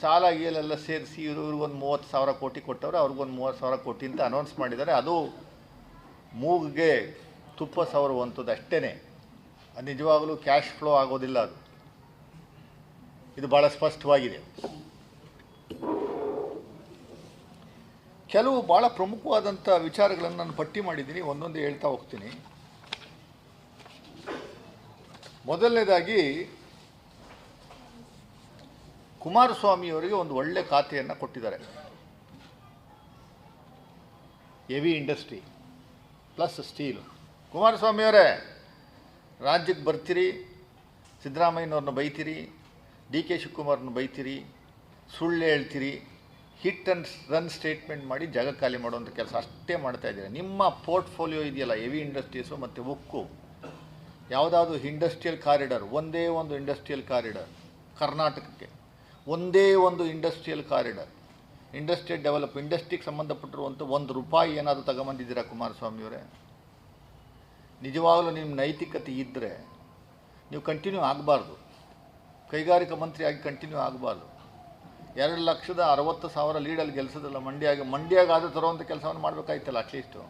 ಸಾಲ ಗೀಲೆಲ್ಲ ಸೇರಿಸಿ ಇವ್ರಿಗೊಂದು ಮೂವತ್ತು ಸಾವಿರ ಕೋಟಿ ಕೊಟ್ಟವ್ರೆ, ಅವ್ರಿಗೊಂದು ಮೂವತ್ತು ಸಾವಿರ ಕೋಟಿ ಅಂತ ಅನೌನ್ಸ್ ಮಾಡಿದ್ದಾರೆ. ಅದು ಮೂಗಿಗೆ ತುಪ್ಪ ಸವರುವಂಥದ್ದು ಅಷ್ಟೇ ನಿಜವಾಗಲೂ ಕ್ಯಾಶ್ ಫ್ಲೋ ಆಗೋದಿಲ್ಲ ಅದು. ಇದು ಭಾಳ ಸ್ಪಷ್ಟವಾಗಿದೆ. ಕೆಲವು ಭಾಳ ಪ್ರಮುಖವಾದಂಥ ವಿಚಾರಗಳನ್ನು ನಾನು ಪಟ್ಟಿ ಮಾಡಿದ್ದೀನಿ, ಒಂದೊಂದು ಹೇಳ್ತಾ ಹೋಗ್ತೀನಿ. ಮೊದಲನೇದಾಗಿ, ಕುಮಾರಸ್ವಾಮಿಯವರಿಗೆ ಒಂದು ಒಳ್ಳೆ ಖಾತೆಯನ್ನು ಕೊಟ್ಟಿದ್ದಾರೆ. Heavy industry, plus steel. ಕುಮಾರಸ್ವಾಮಿಯವರೇ, ರಾಜ್ಯಕ್ಕೆ ಬರ್ತೀರಿ, ಸಿದ್ದರಾಮಯ್ಯನವ್ರನ್ನ ಬೈತೀರಿ, ಡಿ ಕೆ ಶಿವಕುಮಾರ್ನ ಬೈತೀರಿ, ಸುಳ್ಳು ಹೇಳ್ತೀರಿ ಹಿಟ್ ಅಂಡ್ ರನ್ ಸ್ಟೇಟ್ಮೆಂಟ್ ಮಾಡಿ ಜಾಗ ಖಾಲಿ ಮಾಡುವಂಥ ಕೆಲಸ ಅಷ್ಟೇ ಮಾಡ್ತಾ ಇದ್ದೀರಾ? ನಿಮ್ಮ ಪೋರ್ಟ್ಫೋಲಿಯೋ ಇದೆಯಲ್ಲ ಹೆವಿ ಇಂಡಸ್ಟ್ರೀಸು ಮತ್ತು ಉಕ್ಕು. ಯಾವುದಾದ್ರು ಇಂಡಸ್ಟ್ರಿಯಲ್ ಕಾರಿಡಾರ್ ಒಂದೇ ಒಂದು ಇಂಡಸ್ಟ್ರಿಯಲ್ ಕಾರಿಡಾರ್ ಕರ್ನಾಟಕಕ್ಕೆ. ಒಂದೇ ಒಂದು ಇಂಡಸ್ಟ್ರಿಯಲ್ ಕಾರಿಡಾರ್ ಇಂಡಸ್ಟ್ರಿಯಲ್ ಡೆವಲಪ್ ಇಂಡಸ್ಟ್ರಿಗೆ ಸಂಬಂಧಪಟ್ಟಿರುವಂಥ ಒಂದು ರೂಪಾಯಿ ಏನಾದರೂ ತಗೊಂಬಂದಿದ್ದೀರಾ ಕುಮಾರಸ್ವಾಮಿಯವರೇ? ನಿಜವಾಗಲೂ ನಿಮ್ಮ ನೈತಿಕತೆ ಇದ್ದರೆ ನೀವು ಕಂಟಿನ್ಯೂ ಆಗಬಾರ್ದು. ಕೈಗಾರಿಕಾ ಮಂತ್ರಿಯಾಗಿ ಕಂಟಿನ್ಯೂ ಆಗಬಾರ್ದು. ಎರಡು ಲಕ್ಷದ ಅರವತ್ತು ಸಾವಿರ ಲೀಡಲ್ಲಿ ಗೆಲ್ಸೋದಿಲ್ಲ. ಮಂಡ್ಯಾಗ ಮಂಡ್ಯಾಗಾದರೂ ತರುವಂಥ ಕೆಲಸವನ್ನು ಮಾಡಬೇಕಾಯ್ತಲ್ಲ ಅಟ್ಲೀಸ್ಟು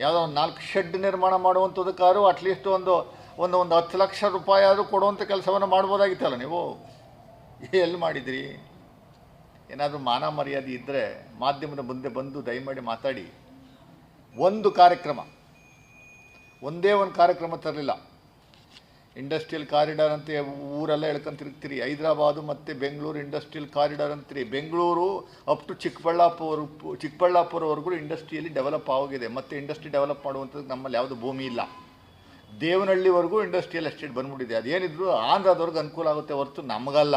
ಯಾವುದೋ ಒಂದು ನಾಲ್ಕು ಶೆಡ್ ನಿರ್ಮಾಣ ಮಾಡುವಂಥದಕ್ಕಾದ್ರೂ ಅಟ್ಲೀಸ್ಟ್ ಒಂದು ಒಂದು ಒಂದು ಹತ್ತು ಲಕ್ಷ ರೂಪಾಯಿ ಆದರೂ ಕೊಡುವಂಥ ಕೆಲಸವನ್ನು ಮಾಡ್ಬೋದಾಗಿತ್ತಲ್ಲ ನೀವು? ಎಲ್ಲಿ ಮಾಡಿದ್ರಿ? ಏನಾದರೂ ಮಾನ ಮರ್ಯಾದೆ ಇದ್ದರೆ ಮಾಧ್ಯಮದ ಮುಂದೆ ಬಂದು ದಯಮಾಡಿ ಮಾತಾಡಿ. ಒಂದು ಕಾರ್ಯಕ್ರಮ. ಒಂದೇ ಒಂದು ಕಾರ್ಯಕ್ರಮ ತರಲಿಲ್ಲ. ಇಂಡಸ್ಟ್ರಿಯಲ್ ಕಾರಿಡಾರ್ ಅಂತ ಊರೆಲ್ಲ ಹೇಳ್ಕೊಂತಿರ್ತೀರಿ. ಹೈದರಾಬಾದು ಮತ್ತು ಬೆಂಗಳೂರು ಇಂಡಸ್ಟ್ರಿಯಲ್ ಕಾರಿಡಾರ್ ಅಂತೀರಿ. ಬೆಂಗಳೂರು ಅಪ್ ಟು ಚಿಕ್ಕಬಳ್ಳಾಪುರ, ಚಿಕ್ಕಬಳ್ಳಾಪುರವರೆಗೂ ಇಂಡಸ್ಟ್ರಿಯಲ್ಲಿ ಡೆವಲಪ್ ಆಗಿದೆ ಮತ್ತು ಇಂಡಸ್ಟ್ರಿ ಡೆವಲಪ್ ಮಾಡುವಂಥದ್ದು ನಮ್ಮಲ್ಲಿ ಯಾವುದು ಭೂಮಿ ಇಲ್ಲ. ದೇವನಹಳ್ಳಿವರೆಗೂ ಇಂಡಸ್ಟ್ರಿಯಲ್ ಎಸ್ಟೇಟ್ ಬಂದ್ಬಿಟ್ಟಿದೆ. ಅದೇನಿದ್ರು ಆಂಧ್ರದವ್ರಿಗೆ ಅನುಕೂಲ ಆಗುತ್ತೆ ಹೊರತು ನಮಗಲ್ಲ.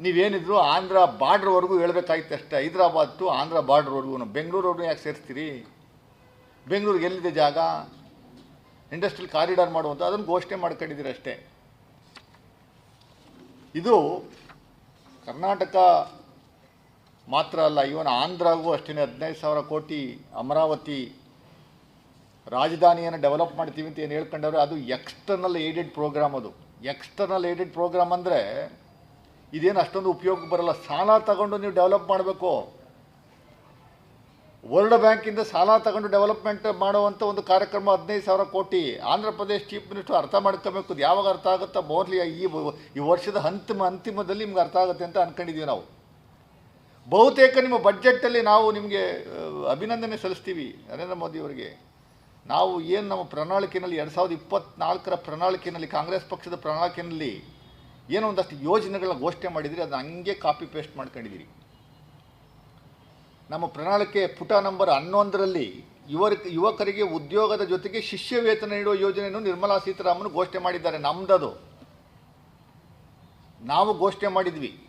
ನೀವೇನಿದ್ರು ಆಂಧ್ರ ಬಾರ್ಡ್ರ್ವರೆಗೂ ಹೇಳಬೇಕಾಗಿತ್ತು ಅಷ್ಟೇ. ಹೈದರಾಬಾದ್ ಟು ಆಂಧ್ರ ಬಾರ್ಡ್ರ್ವರೆಗೂ ಬೆಂಗಳೂರವ್ರನ್ನೂ ಯಾಕೆ ಸೇರಿಸ್ತೀರಿ? ಬೆಂಗಳೂರಿಗೆ ಎಲ್ಲಿದೆ ಜಾಗ? ಇಂಡಸ್ಟ್ರಿಯಲ್ ಕಾರಿಡಾರ್ ಮಾಡುವಂಥ ಅದನ್ನು ಘೋಷಣೆ ಮಾಡ್ಕೊಂಡಿದ್ದೀರಿ ಅಷ್ಟೇ. ಇದು ಕರ್ನಾಟಕ ಮಾತ್ರ ಅಲ್ಲ ಇವನ್ ಆಂಧ್ರಗೂ ಅಷ್ಟೇ ಹದಿನೈದು ಸಾವಿರ ಕೋಟಿ ಅಮರಾವತಿ ರಾಜಧಾನಿಯನ್ನು ಡೆವಲಪ್ ಮಾಡ್ತೀವಿ ಅಂತ ಏನು ಹೇಳ್ಕೊಂಡವ್ರೆ, ಅದು ಎಕ್ಸ್ಟರ್ನಲ್ ಏಡೆಡ್ ಪ್ರೋಗ್ರಾಮ್ ಅದು. ಎಕ್ಸ್ಟರ್ನಲ್ ಏಡೆಡ್ ಪ್ರೋಗ್ರಾಮ್ ಅಂದರೆ ಇದೇನು ಅಷ್ಟೊಂದು ಉಪಯೋಗ ಬರಲ್ಲ, ಸಾಲ ತಗೊಂಡು ನೀವು ಡೆವಲಪ್ ಮಾಡಬೇಕು. ವರ್ಲ್ಡ್ ಬ್ಯಾಂಕಿಂದ ಸಾಲ ತಗೊಂಡು ಡೆವಲಪ್ಮೆಂಟ್ ಮಾಡುವಂಥ ಒಂದು ಕಾರ್ಯಕ್ರಮ ಹದಿನೈದು ಸಾವಿರ ಕೋಟಿ ಆಂಧ್ರ ಪ್ರದೇಶ್ ಚೀಫ್ ಮಿನಿಸ್ಟರ್ ಅರ್ಥ ಮಾಡ್ಕೋಬೇಕು. ಯಾವಾಗ ಅರ್ಥ ಆಗುತ್ತಾ ಮೋರ್ಲಿ ಈ ಈ ವರ್ಷದ ಅಂತಿಮ ಅಂತಿಮದಲ್ಲಿ ನಿಮ್ಗೆ ಅರ್ಥ ಆಗುತ್ತೆ ಅಂತ ಅಂದ್ಕೊಂಡಿದ್ದೀವಿ ನಾವು. ಬಹುತೇಕ ನಿಮ್ಮ ಬಡ್ಜೆಟ್ಟಲ್ಲಿ ನಾವು ನಿಮಗೆ ಅಭಿನಂದನೆ ಸಲ್ಲಿಸ್ತೀವಿ ನರೇಂದ್ರ ಮೋದಿಯವರಿಗೆ ನಾವು ಏನು ನಮ್ಮ ಪ್ರಣಾಳಿಕೆಯಲ್ಲಿ ಎರಡು ಸಾವಿರದ ಇಪ್ಪತ್ನಾಲ್ಕರ ಪ್ರಣಾಳಿಕೆಯಲ್ಲಿ ಕಾಂಗ್ರೆಸ್ ಪಕ್ಷದ ಪ್ರಣಾಳಿಕೆಯಲ್ಲಿ ಏನೋ ಒಂದಷ್ಟು ಯೋಜನೆಗಳನ್ನ ಘೋಷಣೆ ಮಾಡಿದಿರಿ ಅದನ್ನ ಹಂಗೆ ಕಾಪಿ ಪೇಸ್ಟ್ ಮಾಡ್ಕೊಂಡಿದ್ದೀರಿ ನಮ್ಮ ಪ್ರಣಾಳಿಕೆ ಪುಟ ನಂಬರ್ ಹನ್ನೊಂದರಲ್ಲಿ ಯುವರ ಯುವಕರಿಗೆ ಉದ್ಯೋಗದ ಜೊತೆಗೆ ಶಿಷ್ಯ ವೇತನ ನೀಡುವ ಯೋಜನೆಯನ್ನು ನಿರ್ಮಲಾ ಸೀತಾರಾಮನ್ ಘೋಷಣೆ ಮಾಡಿದ್ದಾರೆ. ನಮ್ದದು. ನಾವು ಘೋಷಣೆ ಮಾಡಿದ್ವಿ.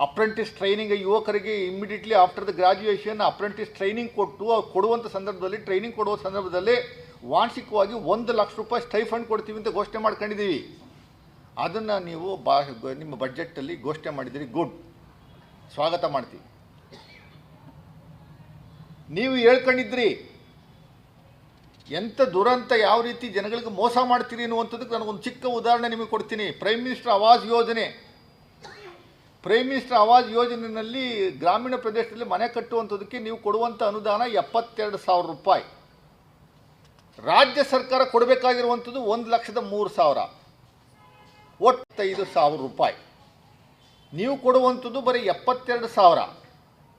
ಅಪ್ರೆಂಟಿಸ್ ಟ್ರೈನಿಂಗ್ ಯುವಕರಿಗೆ immediately after the graduation apprentice training ಕೊಟ್ಟು ಕೊಡುವಂಥ ಸಂದರ್ಭದಲ್ಲಿ, ಟ್ರೈನಿಂಗ್ ಕೊಡುವ ಸಂದರ್ಭದಲ್ಲಿ ವಾರ್ಷಿಕವಾಗಿ ಒಂದು ಲಕ್ಷ ರೂಪಾಯಿ ಸ್ಟೈಫಂಡ್ ಕೊಡ್ತೀವಿ ಅಂತ ಘೋಷಣೆ ಮಾಡ್ಕೊಂಡಿದ್ದೀವಿ. ಅದನ್ನು ನೀವು ಬಾ, ನಿಮ್ಮ ಬಡ್ಜೆಟಲ್ಲಿ ಘೋಷಣೆ ಮಾಡಿದ್ದೀರಿ. ಗುಡ್. ಸ್ವಾಗತ ಮಾಡ್ತೀವಿ. ನೀವು ಹೇಳ್ಕೊಂಡಿದ್ರಿ ಎಂಥ ದುರಂತ ಯಾವ ರೀತಿ ಜನಗಳಿಗೆ ಮೋಸ ಮಾಡ್ತೀರಿ ಅನ್ನುವಂಥದ್ದಕ್ಕೆ ನನಗೊಂದು ಚಿಕ್ಕ ಉದಾಹರಣೆ ನಿಮಗೆ ಕೊಡ್ತೀನಿ. ಪ್ರೈಮ್ ಮಿನಿಸ್ಟರ್ ಆವಾಸ್ ಯೋಜನೆ. ಪ್ರೈಮ್ ಮಿನಿಸ್ಟರ್ ಆವಾಸ್ ಯೋಜನೆಯಲ್ಲಿ ಗ್ರಾಮೀಣ ಪ್ರದೇಶದಲ್ಲಿ ಮನೆ ಕಟ್ಟುವಂಥದ್ದಕ್ಕೆ ನೀವು ಕೊಡುವಂಥ ಅನುದಾನ ಎಪ್ಪತ್ತೆರಡು ಸಾವಿರ ರೂಪಾಯಿ. ರಾಜ್ಯ ಸರ್ಕಾರ ಕೊಡಬೇಕಾಗಿರುವಂಥದ್ದು ಒಂದು ಲಕ್ಷದ ಮೂರು ಸಾವಿರ. ಒಟ್ಟೈದು ಸಾವಿರ ರೂಪಾಯಿ. ನೀವು ಕೊಡುವಂಥದ್ದು ಬರೀ ಎಪ್ಪತ್ತೆರಡು ಸಾವಿರ.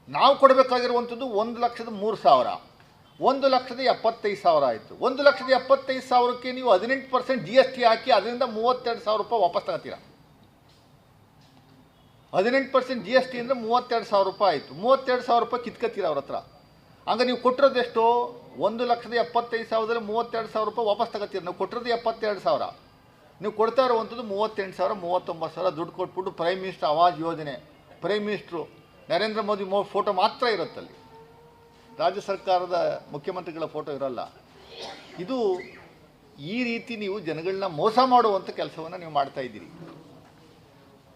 ನಾವು ಕೊಡಬೇಕಾಗಿರುವಂಥದ್ದು ಒಂದು ಲಕ್ಷದ ಮೂರು ಸಾವಿರ. ಒಂದು ಲಕ್ಷದ ಎಪ್ಪತ್ತೈದು ಸಾವಿರ ಆಯಿತು. ಒಂದು ಲಕ್ಷದ ಎಪ್ಪತ್ತೈದು ಸಾವಿರಕ್ಕೆ ನೀವು ಹದಿನೆಂಟು ಪರ್ಸೆಂಟ್ ಜಿ ಎಸ್ ಟಿ ಹಾಕಿ ಅದರಿಂದ ಮೂವತ್ತೆರಡು ಸಾವಿರ ರೂಪಾಯಿ ವಾಪಸ್ ತಗೋತೀರ? ಹದಿನೆಂಟು ಪರ್ಸೆಂಟ್ ಜಿ ಎಸ್ ಟಿ ಅಂದರೆ ಮೂವತ್ತೆರಡು ಸಾವಿರ ರೂಪಾಯಿ ಆಯಿತು. ಮೂವತ್ತೆರಡು ಸಾವಿರ ರೂಪಾಯಿ ಕಿತ್ಕೋತೀರ ಅವ್ರ ಹತ್ರ? ಹಂಗೆ ನೀವು ಕೊಟ್ಟಿರೋದು ಎಷ್ಟು? ಒಂದು ಲಕ್ಷದ ಎಪ್ಪತ್ತೈದು ಸಾವಿರದಲ್ಲಿ ಮೂವತ್ತೆರಡು ಸಾವಿರ ರೂಪಾಯಿ ವಾಪಸ್ ತಗೋತೀರ? ನಾವು ಕೊಟ್ಟಿರೋದು ಎಪ್ಪತ್ತೆರಡು ಸಾವಿರ. ನೀವು ಕೊಡ್ತಾ ಇರುವಂಥದ್ದು ಮೂವತ್ತೆಂಟು ಸಾವಿರ, ಮೂವತ್ತೊಂಬತ್ತು ಸಾವಿರ ದುಡ್ಡು ಕೊಟ್ಬಿಟ್ಟು ಪ್ರೈಮ್ ಮಿನಿಸ್ಟರ್ ಆವಾಜ್ ಯೋಜನೆ. ಪ್ರೈಮ್ ಮಿನಿಸ್ಟ್ರು ನರೇಂದ್ರ ಮೋದಿ ಮೋ ಫೋಟೋ ಮಾತ್ರ ಇರುತ್ತಲ್ಲಿ. ರಾಜ್ಯ ಸರ್ಕಾರದ ಮುಖ್ಯಮಂತ್ರಿಗಳ ಫೋಟೋ ಇರಲ್ಲ. ಇದು ಈ ರೀತಿ ನೀವು ಜನಗಳನ್ನ ಮೋಸ ಮಾಡುವಂಥ ಕೆಲಸವನ್ನು ನೀವು ಮಾಡ್ತಾ ಇದ್ದೀರಿ.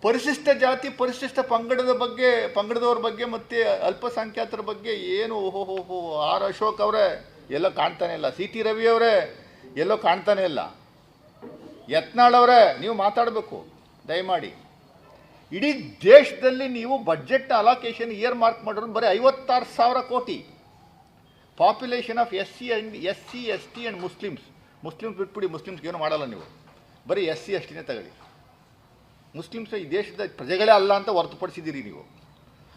ಪರಿಶಿಷ್ಟ ಜಾತಿ, ಪರಿಶಿಷ್ಟ ಪಂಗಡದ ಬಗ್ಗೆ, ಪಂಗಡದವ್ರ ಬಗ್ಗೆ ಮತ್ತು ಅಲ್ಪಸಂಖ್ಯಾತರ ಬಗ್ಗೆ ಏನು ಓಹೋ ಹೋ ಹೋ ಆರ್ ಅಶೋಕ್ ಅವರೇ, ಎಲ್ಲೋ ಕಾಣ್ತಾನೆ ಇಲ್ಲ. ಸಿ ಟಿ ರವಿ ಅವರೇ, ಎಲ್ಲೋ ಕಾಣ್ತಾನೆ ಇಲ್ಲ. ಯತ್ನಾಳ್ ಅವರೇ, ನೀವು ಮಾತಾಡಬೇಕು. ದಯಮಾಡಿ. ಇಡೀ ದೇಶದಲ್ಲಿ ನೀವು ಬಜೆಟ್ ಅಲೋಕೇಶನ್ ಇಯರ್ ಮಾರ್ಕ್ ಮಾಡಿರೋದು ಬರೀ ಐವತ್ತಾರು ಸಾವಿರ ಕೋಟಿ. Population of S C and S C S T and Muslims Muslims ಬಿಟ್ಬಿಡಿ ಮುಸ್ಲಿಮ್ಸ್ಗೆ ಏನು ಮಾಡಲ್ಲ ನೀವು. ಬರೀ ಎಸ್ ಸಿ ಎಸ್ ಟಿನೇ ತಗೊಳ್ಳಿ. ಮುಸ್ಲಿಮ್ಸ್ ಈ ದೇಶದ ಪ್ರಜೆಗಳೇ ಅಲ್ಲ ಅಂತ ಹೊರತುಪಡಿಸಿದ್ದೀರಿ ನೀವು.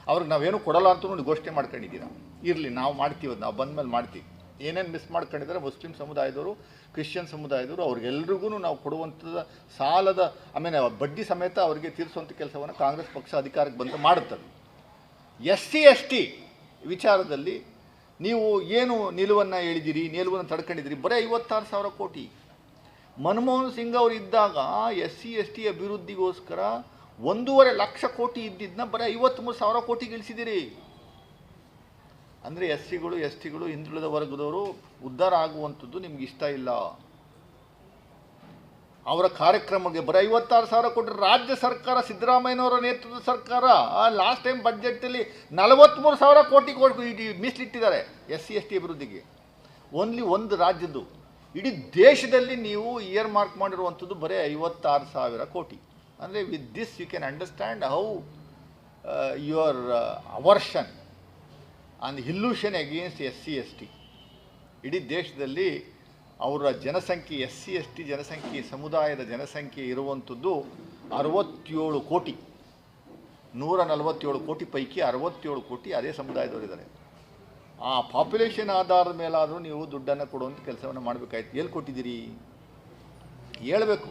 ಅವ್ರಿಗೆ ನಾವೇನು ಕೊಡಲ್ಲ ಅಂತ ಘೋಷಣೆ ಮಾಡ್ಕೊಂಡಿದ್ದೀರಾ. ಇರಲಿ, ನಾವು ಮಾಡ್ತೀವಿ ಅದು ನಾವು ಬಂದಮೇಲೆ ಮಾಡ್ತೀವಿ. ಏನೇನು ಮಿಸ್ ಮಾಡ್ಕೊಂಡಿದ್ದಾರೆ ಮುಸ್ಲಿಂ ಸಮುದಾಯದವರು ಕ್ರಿಶ್ಚಿಯನ್ ಸಮುದಾಯದವರು, ಅವ್ರಿಗೆಲ್ರಿಗೂ ನಾವು ಕೊಡುವಂಥದ್ದು ಸಾಲದ ಆಮೇಲೆ ಬಡ್ಡಿ ಸಮೇತ ಅವರಿಗೆ ತೀರಿಸುವಂಥ ಕೆಲಸವನ್ನು ಕಾಂಗ್ರೆಸ್ ಪಕ್ಷ ಅಧಿಕಾರಕ್ಕೆ ಬಂದು ಮಾಡುತ್ತದೆ. ಎಸ್ ಸಿ ಎಸ್ ಟಿ ವಿಚಾರದಲ್ಲಿ ನೀವು ಏನು ನಿಲುವನ್ನು ಹೇಳಿದಿರಿ, ನಿಲುವನ್ನು ತಡ್ಕೊಂಡಿದ್ದೀರಿ ಬರೀ ಐವತ್ತಾರು ಸಾವಿರ ಕೋಟಿ. ಮನಮೋಹನ್ ಸಿಂಗ್ ಅವರು ಇದ್ದಾಗ ಎಸ್ ಸಿ ಎಸ್ ಟಿ ಅಭಿವೃದ್ಧಿಗೋಸ್ಕರ ಒಂದೂವರೆ ಲಕ್ಷ ಕೋಟಿ ಇದ್ದಿದ್ದನ್ನ ಬರೀ ಐವತ್ತ್ಮೂರು ಸಾವಿರ ಕೋಟಿ ಇಳಿಸಿದ್ದೀರಿ ಅಂದರೆ ಎಸ್ ಸಿಗಳು, ಎಸ್ ಟಿಗಳು, ಹಿಂದುಳಿದ ವರ್ಗದವರು ಉದ್ಧಾರ ಆಗುವಂಥದ್ದು ನಿಮ್ಗೆ ಇಷ್ಟ ಇಲ್ಲ. ಅವರ ಕಾರ್ಯಕ್ರಮಕ್ಕೆ ಬರೀ, ಐವತ್ತಾರು ಸಾವಿರ ಕೊಟ್ಟರೆ ರಾಜ್ಯ ಸರ್ಕಾರ, ಸಿದ್ದರಾಮಯ್ಯನವರ ನೇತೃತ್ವದ ಸರ್ಕಾರ ಲಾಸ್ಟ್ ಟೈಮ್ ಬಡ್ಜೆಟಲ್ಲಿ ನಲವತ್ತ್ಮೂರು ಸಾವಿರ ಕೋಟಿ ಕೋಟಿ ಮೀಸಲಿಟ್ಟಿದ್ದಾರೆ ಎಸ್ ಸಿ, ಎಸ್ ಟಿ ಅಭಿವೃದ್ಧಿಗೆ. ಓನ್ಲಿ ಒಂದು ರಾಜ್ಯದ್ದು. ಇಡೀ ದೇಶದಲ್ಲಿ ನೀವು ಇಯರ್ ಮಾರ್ಕ್ ಮಾಡಿರುವಂಥದ್ದು ಬರೀ ಐವತ್ತಾರು ಸಾವಿರ ಕೋಟಿ. ಅಂದರೆ with this you can understand how your aversion and illusion against S C S T ಇಡೀ ದೇಶದಲ್ಲಿ ಅವರ ಜನಸಂಖ್ಯೆ ಎಸ್ ಸಿ ಎಸ್ ಟಿ ಜನಸಂಖ್ಯೆ, ಸಮುದಾಯದ ಜನಸಂಖ್ಯೆ ಇರುವಂಥದ್ದು ಅರವತ್ತೇಳು ಕೋಟಿ. ನೂರ ನಲವತ್ತೇಳು ಕೋಟಿ ಪೈಕಿ ಅರವತ್ತೇಳು ಕೋಟಿ ಅದೇ ಸಮುದಾಯದವರಿದ್ದಾರೆ ಆ ಪಾಪ್ಯುಲೇಷನ್ ಆಧಾರದ ಮೇಲಾದರೂ ನೀವು ದುಡ್ಡನ್ನು ಕೊಡುವಂಥ ಕೆಲಸವನ್ನು ಮಾಡಬೇಕಾಯ್ತು. ಎಲ್ಲಿ ಕೊಟ್ಟಿದ್ದೀರಿ? ಹೇಳಬೇಕು.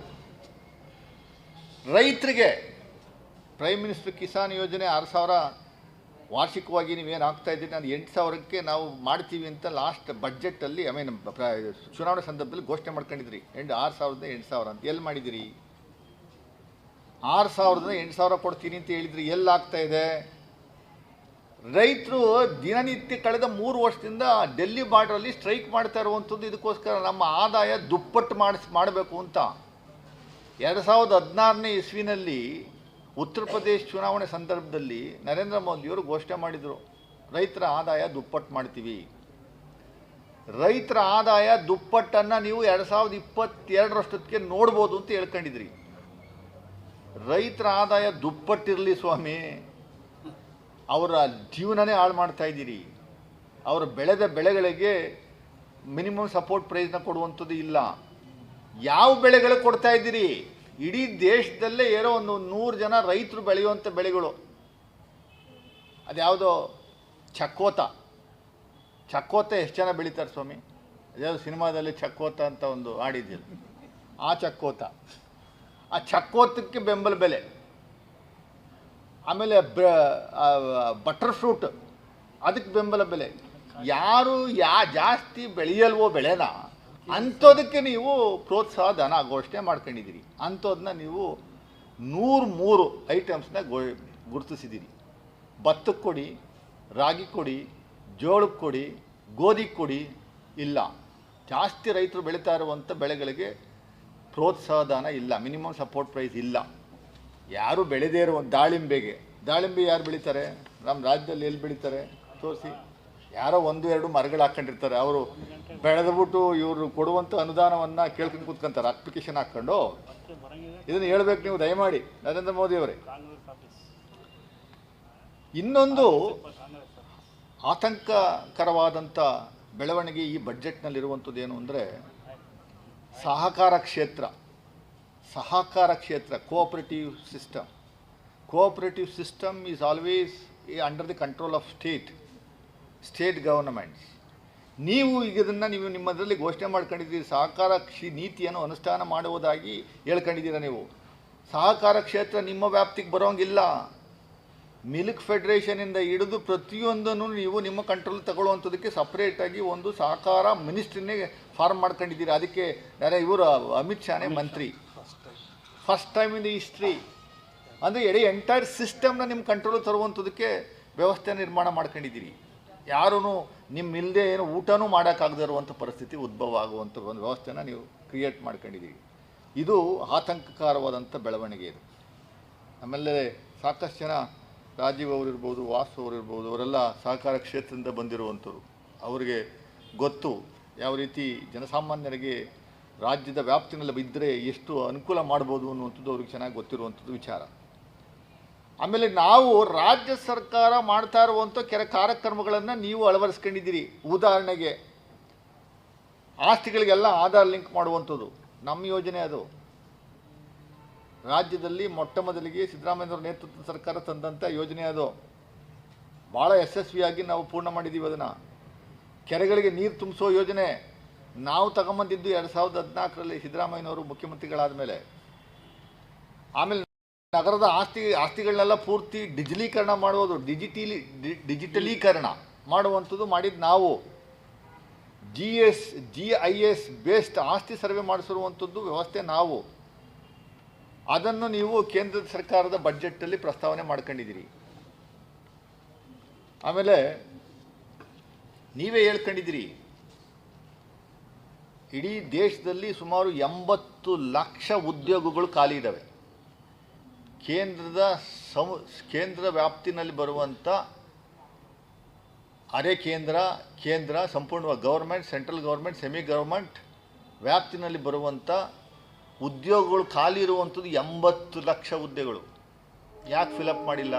ರೈತರಿಗೆ ಪ್ರೈಮ್ ಮಿನಿಸ್ಟರ್ ಕಿಸಾನ್ ಯೋಜನೆ ಆರು ಸಾವಿರ ವಾರ್ಷಿಕವಾಗಿ ನೀವೇನು ಆಗ್ತಾ ಇದ್ದೀರಿ? ನಾನು ಎಂಟು ಸಾವಿರಕ್ಕೆ ನಾವು ಮಾಡ್ತೀವಿ ಅಂತ ಲಾಸ್ಟ್ ಬಡ್ಜೆಟಲ್ಲಿ ಐ ಮೀನ್ ಚುನಾವಣೆ ಸಂದರ್ಭದಲ್ಲಿ ಘೋಷಣೆ ಮಾಡ್ಕೊಂಡಿದ್ರಿ. ಎಂಟು, ಆರು ಸಾವಿರದ ಎಂಟು ಸಾವಿರ ಅಂತ. ಎಲ್ಲಿ ಮಾಡಿದಿರಿ ಆರು ಸಾವಿರದ ಎಂಟು ಸಾವಿರ ಕೊಡ್ತೀನಿ ಅಂತ ಹೇಳಿದ್ರಿ. ಎಲ್ಲಿ ಆಗ್ತಾ ಇದೆ? ರೈತರು ದಿನನಿತ್ಯ ಕಳೆದ ಮೂರು ವರ್ಷದಿಂದ ಡೆಲ್ಲಿ ಬಾರ್ಡ್ರಲ್ಲಿ ಸ್ಟ್ರೈಕ್ ಮಾಡ್ತಾ ಇರುವಂಥದ್ದು ಇದಕ್ಕೋಸ್ಕರ ನಮ್ಮ ಆದಾಯ ದುಪ್ಪಟ್ಟು ಮಾಡಿಸ್, ಮಾಡಬೇಕು ಅಂತ. ಎರಡು ಸಾವಿರದ ಹದಿನಾರನೇ ಇಸ್ವಿನಲ್ಲಿ ಉತ್ತರ ಪ್ರದೇಶ ಚುನಾವಣೆ ಸಂದರ್ಭದಲ್ಲಿ ನರೇಂದ್ರ ಮೋದಿಯವರು ಘೋಷಣೆ ಮಾಡಿದರು, ರೈತರ ಆದಾಯ ದುಪ್ಪಟ್ಟು ಮಾಡ್ತೀವಿ. ರೈತರ ಆದಾಯ ದುಪ್ಪಟ್ಟನ್ನು ನೀವು ಎರಡು ಸಾವಿರದ ಇಪ್ಪತ್ತೆರಡರಷ್ಟೊತ್ತಿಗೆ ನೋಡ್ಬೋದು ಅಂತ ಹೇಳ್ಕೊಂಡಿದ್ರಿ. ರೈತರ ಆದಾಯ ದುಪ್ಪಟ್ಟಿರಲಿ ಸ್ವಾಮಿ, ಅವರ ಜೀವನನೇ ಹಾಳು ಮಾಡ್ತಾ ಇದ್ದೀರಿ. ಅವರು ಬೆಳೆದ ಬೆಳೆಗಳಿಗೆ ಮಿನಿಮಮ್ ಸಪೋರ್ಟ್ ಪ್ರೈಸ್ನ ಕೊಡುವಂಥದ್ದು ಇಲ್ಲ. ಯಾವ ಬೆಳೆಗಳು ಕೊಡ್ತಾ ಇದ್ದೀರಿ? ಇಡೀ ದೇಶದಲ್ಲೇ ಏನೋ ಒಂದು ನೂರು ಜನ ರೈತರು ಬೆಳೆಯುವಂಥ ಬೆಳೆಗಳು. ಅದ್ಯಾವುದೋ ಚಕ್ಕೋತ. ಚಕ್ಕೋತ ಎಷ್ಟು ಜನ ಬೆಳೀತಾರೆ ಸ್ವಾಮಿ? ಅದ್ಯಾವುದು ಸಿನಿಮಾದಲ್ಲಿ ಚಕ್ಕೋತ ಅಂತ ಒಂದು ಆಡಿದ್ದಿಲ್ಲ ಆ ಚಕ್ಕೋತ. ಆ ಚಕ್ಕೋತಕ್ಕೆ ಬೆಂಬಲ ಬೆಲೆ. ಆಮೇಲೆ ಬಟರ್ ಫ್ರೂಟ್. ಅದಕ್ಕೆ ಬೆಂಬಲ ಬೆಲೆ. ಯಾರು ಯಾ ಜಾಸ್ತಿ ಬೆಳೆಯಲ್ವೋ ಬೆಳೆನ ಅಂಥದಕ್ಕೆ ನೀವು ಪ್ರೋತ್ಸಾಹ, ಧನ ಘೋಷಣೆ ಮಾಡ್ಕೊಂಡಿದ್ದೀರಿ. ಅಂಥದನ್ನ ನೀವು ನೂರು ಮೂರು ಐಟಮ್ಸ್ನ ಗೋ, ಗುರುತಿಸಿದ್ದೀರಿ. ಭತ್ತಕ್ಕೆ ಕೊಡಿ, ರಾಗಿ ಕೊಡಿ, ಜೋಳಕ್ಕೆ ಕೊಡಿ ಗೋಧಿಗೆ ಕೊಡಿ, ಇಲ್ಲ. ಜಾಸ್ತಿ ರೈತರು ಬೆಳೀತಾ ಇರುವಂಥ ಬೆಳೆಗಳಿಗೆ ಪ್ರೋತ್ಸಾಹ, ಧನ ಇಲ್ಲ. ಮಿನಿಮಮ್ ಸಪೋರ್ಟ್ ಪ್ರೈಸ್ ಇಲ್ಲ. ಯಾರು ಬೆಳೆದೇ ಇರುವ ದಾಳಿಂಬೆಗೆ, ದಾಳಿಂಬೆ ಯಾರು ಬೆಳೀತಾರೆ? ನಮ್ಮ ರಾಜ್ಯದಲ್ಲಿ ಎಲ್ಲಿ ಬೆಳೀತಾರೆ? ತೋರಿಸಿ. ಯಾರೋ ಒಂದು ಎರಡು ಮರಗಳು ಹಾಕ್ಕೊಂಡಿರ್ತಾರೆ. ಅವರು ಬೆಳೆದ್ಬಿಟ್ಟು ಇವರು ಕೊಡುವಂಥ ಅನುದಾನವನ್ನು ಕೇಳ್ಕೊಂಡು ಕೂತ್ಕೊಂತಾರೆ. ಅಪ್ಲಿಕೇಶನ್ ಹಾಕ್ಕೊಂಡು ಇದನ್ನು ಹೇಳ್ಬೇಕು ನೀವು, ದಯಮಾಡಿ, ನರೇಂದ್ರ ಮೋದಿ ಅವರೇ. ಇನ್ನೊಂದು ಆತಂಕಕರವಾದಂಥ ಬೆಳವಣಿಗೆ ಈ ಬಡ್ಜೆಟ್ನಲ್ಲಿರುವಂಥದ್ದು ಏನು ಅಂದರೆ ಸಹಕಾರ ಕ್ಷೇತ್ರ ಸಹಕಾರ ಕ್ಷೇತ್ರ cooperative system cooperative system is always under the control of state state governments. ನೀವು ಈಗ ಇದನ್ನು ನೀವು ನಿಮ್ಮದರಲ್ಲಿ ಘೋಷಣೆ ಮಾಡ್ಕೊಂಡಿದ್ದೀರಿ ಸಹಕಾರ ಕ್ಷಿ ನೀತಿಯನ್ನು ಅನುಷ್ಠಾನ ಮಾಡುವುದಾಗಿ ಹೇಳ್ಕೊಂಡಿದ್ದೀರ ನೀವು? ಸಹಕಾರ ಕ್ಷೇತ್ರ ನಿಮ್ಮ ವ್ಯಾಪ್ತಿಗೆ ಬರೋಂಗಿಲ್ಲ. ಮಿಲ್ಕ್ ಫೆಡರೇಷನಿಂದ ಹಿಡಿದು ಪ್ರತಿಯೊಂದನ್ನು ನೀವು ನಿಮ್ಮ ಕಂಟ್ರೋಲ್ ತಗೊಳ್ಳುವಂಥದ್ದಕ್ಕೆ ಸಪ್ರೇಟಾಗಿ ಒಂದು ಸಹಕಾರ ಮಿನಿಸ್ಟ್ರಿನೇ ಫಾರ್ಮ್ ಮಾಡ್ಕೊಂಡಿದ್ದೀರಿ. ಅದಕ್ಕೆ ಯಾರ ಇವರು ಅಮಿತ್ ಶಾನೇ ಮಂತ್ರಿ. First time in the history ಅಂದರೆ ಎಡೆ ಎಂಟೈರ್ ಸಿಸ್ಟಮ್ನ ನಿಮ್ಮ ಕಂಟ್ರೋಲ್ ತರುವಂಥದ್ದಕ್ಕೆ ವ್ಯವಸ್ಥೆ ನಿರ್ಮಾಣ ಮಾಡ್ಕೊಂಡಿದ್ದೀರಿ. ಯಾರೂ ನಿಮ್ಮಿಲ್ಲದೆ ಏನು ಊಟನೂ ಮಾಡೋಕ್ಕಾಗದೇ ಇರುವಂಥ ಪರಿಸ್ಥಿತಿ ಉದ್ಭವ ಆಗುವಂಥ ಒಂದು ವ್ಯವಸ್ಥೆನ ನೀವು ಕ್ರಿಯೇಟ್ ಮಾಡ್ಕೊಂಡಿದ್ದೀರಿ. ಇದು ಆತಂಕಕಾರವಾದಂಥ ಬೆಳವಣಿಗೆ ಇದು. ಆಮೇಲೆ ಸಾಕಷ್ಟು ಜನ ರಾಜೀವ್ ಅವರಿರ್ಬೋದು, ವಾಸು ಅವರಿರ್ಬೋದು, ಅವರೆಲ್ಲ ಸಹಕಾರ ಕ್ಷೇತ್ರದಿಂದ ಬಂದಿರುವಂಥವ್ರು. ಅವರಿಗೆ ಗೊತ್ತು ಯಾವ ರೀತಿ ಜನಸಾಮಾನ್ಯರಿಗೆ ರಾಜ್ಯದ ವ್ಯಾಪ್ತಿನಲ್ಲಿ ಬಿದ್ದರೆ ಎಷ್ಟು ಅನುಕೂಲ ಮಾಡ್ಬೋದು ಅನ್ನುವಂಥದ್ದು ಅವ್ರಿಗೆ ಚೆನ್ನಾಗಿ ಗೊತ್ತಿರುವಂಥದ್ದು ವಿಚಾರ. ಆಮೇಲೆ ನಾವು ರಾಜ್ಯ ಸರ್ಕಾರ ಮಾಡ್ತಾ ಇರುವಂಥ ಕೆಲ ಕಾರ್ಯಕ್ರಮಗಳನ್ನು ನೀವು ಅಳವಡಿಸ್ಕೊಂಡಿದ್ದೀರಿ. ಉದಾಹರಣೆಗೆ ಆಸ್ತಿಗಳಿಗೆಲ್ಲ ಆಧಾರ್ ಲಿಂಕ್ ಮಾಡುವಂಥದ್ದು. ನಮ್ಮ ಯೋಜನೆ ಅದು. ರಾಜ್ಯದಲ್ಲಿ ಮೊಟ್ಟ ಮೊದಲಿಗೆ ಸಿದ್ಧರಾಮಯ್ಯನವರ ನೇತೃತ್ವದ ಸರ್ಕಾರ ತಂದಂಥ ಯೋಜನೆ ಅದು. ಭಾಳ ಯಶಸ್ವಿಯಾಗಿ ನಾವು ಪೂರ್ಣ ಮಾಡಿದ್ದೀವಿ ಅದನ್ನು. ಕೆರೆಗಳಿಗೆ ನೀರು ತುಂಬಿಸೋ ಯೋಜನೆ ನಾವು ತಗೊಂಬಂದಿದ್ದು ಎರಡು ಸಾವಿರದ ಹದಿನಾಲ್ಕರಲ್ಲಿ ಸಿದ್ದರಾಮಯ್ಯನವರು ಮುಖ್ಯಮಂತ್ರಿಗಳಾದ ಮೇಲೆ ಆಮೇಲೆ ನಗರದ ಆಸ್ತಿ, ಆಸ್ತಿಗಳನ್ನೆಲ್ಲ ಪೂರ್ತಿ ಡಿಜಿಟಲೀಕರಣ ಮಾಡುವುದು, ಡಿಜಿಟಲಿ ಡಿಜಿಟಲೀಕರಣ ಮಾಡುವಂಥದ್ದು ಮಾಡಿದ್ದು ನಾವು. G S G I S based ಆಸ್ತಿ ಸರ್ವೆ ಮಾಡಿಸಿರುವಂಥದ್ದು ವ್ಯವಸ್ಥೆ ನಾವು. ಅದನ್ನು ನೀವು ಕೇಂದ್ರ ಸರ್ಕಾರದ ಬಜೆಟ್ಟಲ್ಲಿ ಪ್ರಸ್ತಾವನೆ ಮಾಡ್ಕೊಂಡಿದ್ದೀರಿ. ಆಮೇಲೆ ನೀವೇ ಹೇಳ್ಕೊಂಡಿದ್ದೀರಿ. ಇಡೀ ದೇಶದಲ್ಲಿ ಸುಮಾರು ಎಂಬತ್ತು ಲಕ್ಷ ಉದ್ಯೋಗಗಳು ಖಾಲಿ ಇದ್ದಾವೆ. ಕೇಂದ್ರದ ಸಮ ಕೇಂದ್ರ ವ್ಯಾಪ್ತಿನಲ್ಲಿ ಬರುವಂಥ ಅರೆ ಕೇಂದ್ರ ಕೇಂದ್ರ, ಸಂಪೂರ್ಣವಾಗಿ government central government semi government ವ್ಯಾಪ್ತಿನಲ್ಲಿ ಬರುವಂಥ ಉದ್ಯೋಗಗಳು ಖಾಲಿ ಇರುವಂಥದ್ದು ಎಂಬತ್ತು ಲಕ್ಷ ಹುದ್ದೆಗಳು. ಯಾಕೆ ಫಿಲಪ್ ಮಾಡಿಲ್ಲ?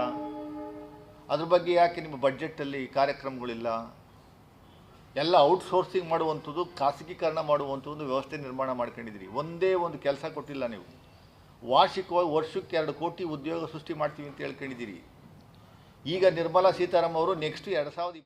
ಅದ್ರ ಬಗ್ಗೆ ಯಾಕೆ ನಿಮ್ಮ ಬಡ್ಜೆಟಲ್ಲಿ ಕಾರ್ಯಕ್ರಮಗಳಿಲ್ಲ? ಎಲ್ಲ ಔಟ್ಸೋರ್ಸಿಂಗ್ ಮಾಡುವಂಥದ್ದು, ಖಾಸಗೀಕರಣ ಮಾಡುವಂಥದ್ದು ವ್ಯವಸ್ಥೆ ನಿರ್ಮಾಣ ಮಾಡ್ಕೊಂಡಿದ್ದೀರಿ. ಒಂದೇ ಒಂದು ಕೆಲಸ ಕೊಟ್ಟಿಲ್ಲ ನೀವು. ವಾರ್ಷಿಕವಾಗಿ ವರ್ಷಕ್ಕೆ ಎರಡು ಕೋಟಿ ಉದ್ಯೋಗ ಸೃಷ್ಟಿ ಮಾಡ್ತೀವಿ ಅಂತ ಹೇಳ್ಕೊಂಡಿದ್ದೀರಿ. ಈಗ ನಿರ್ಮಲಾ ಸೀತಾರಾಮ್ ಅವರು ನೆಕ್ಸ್ಟ್ ಎರಡು ಸಾವಿರದ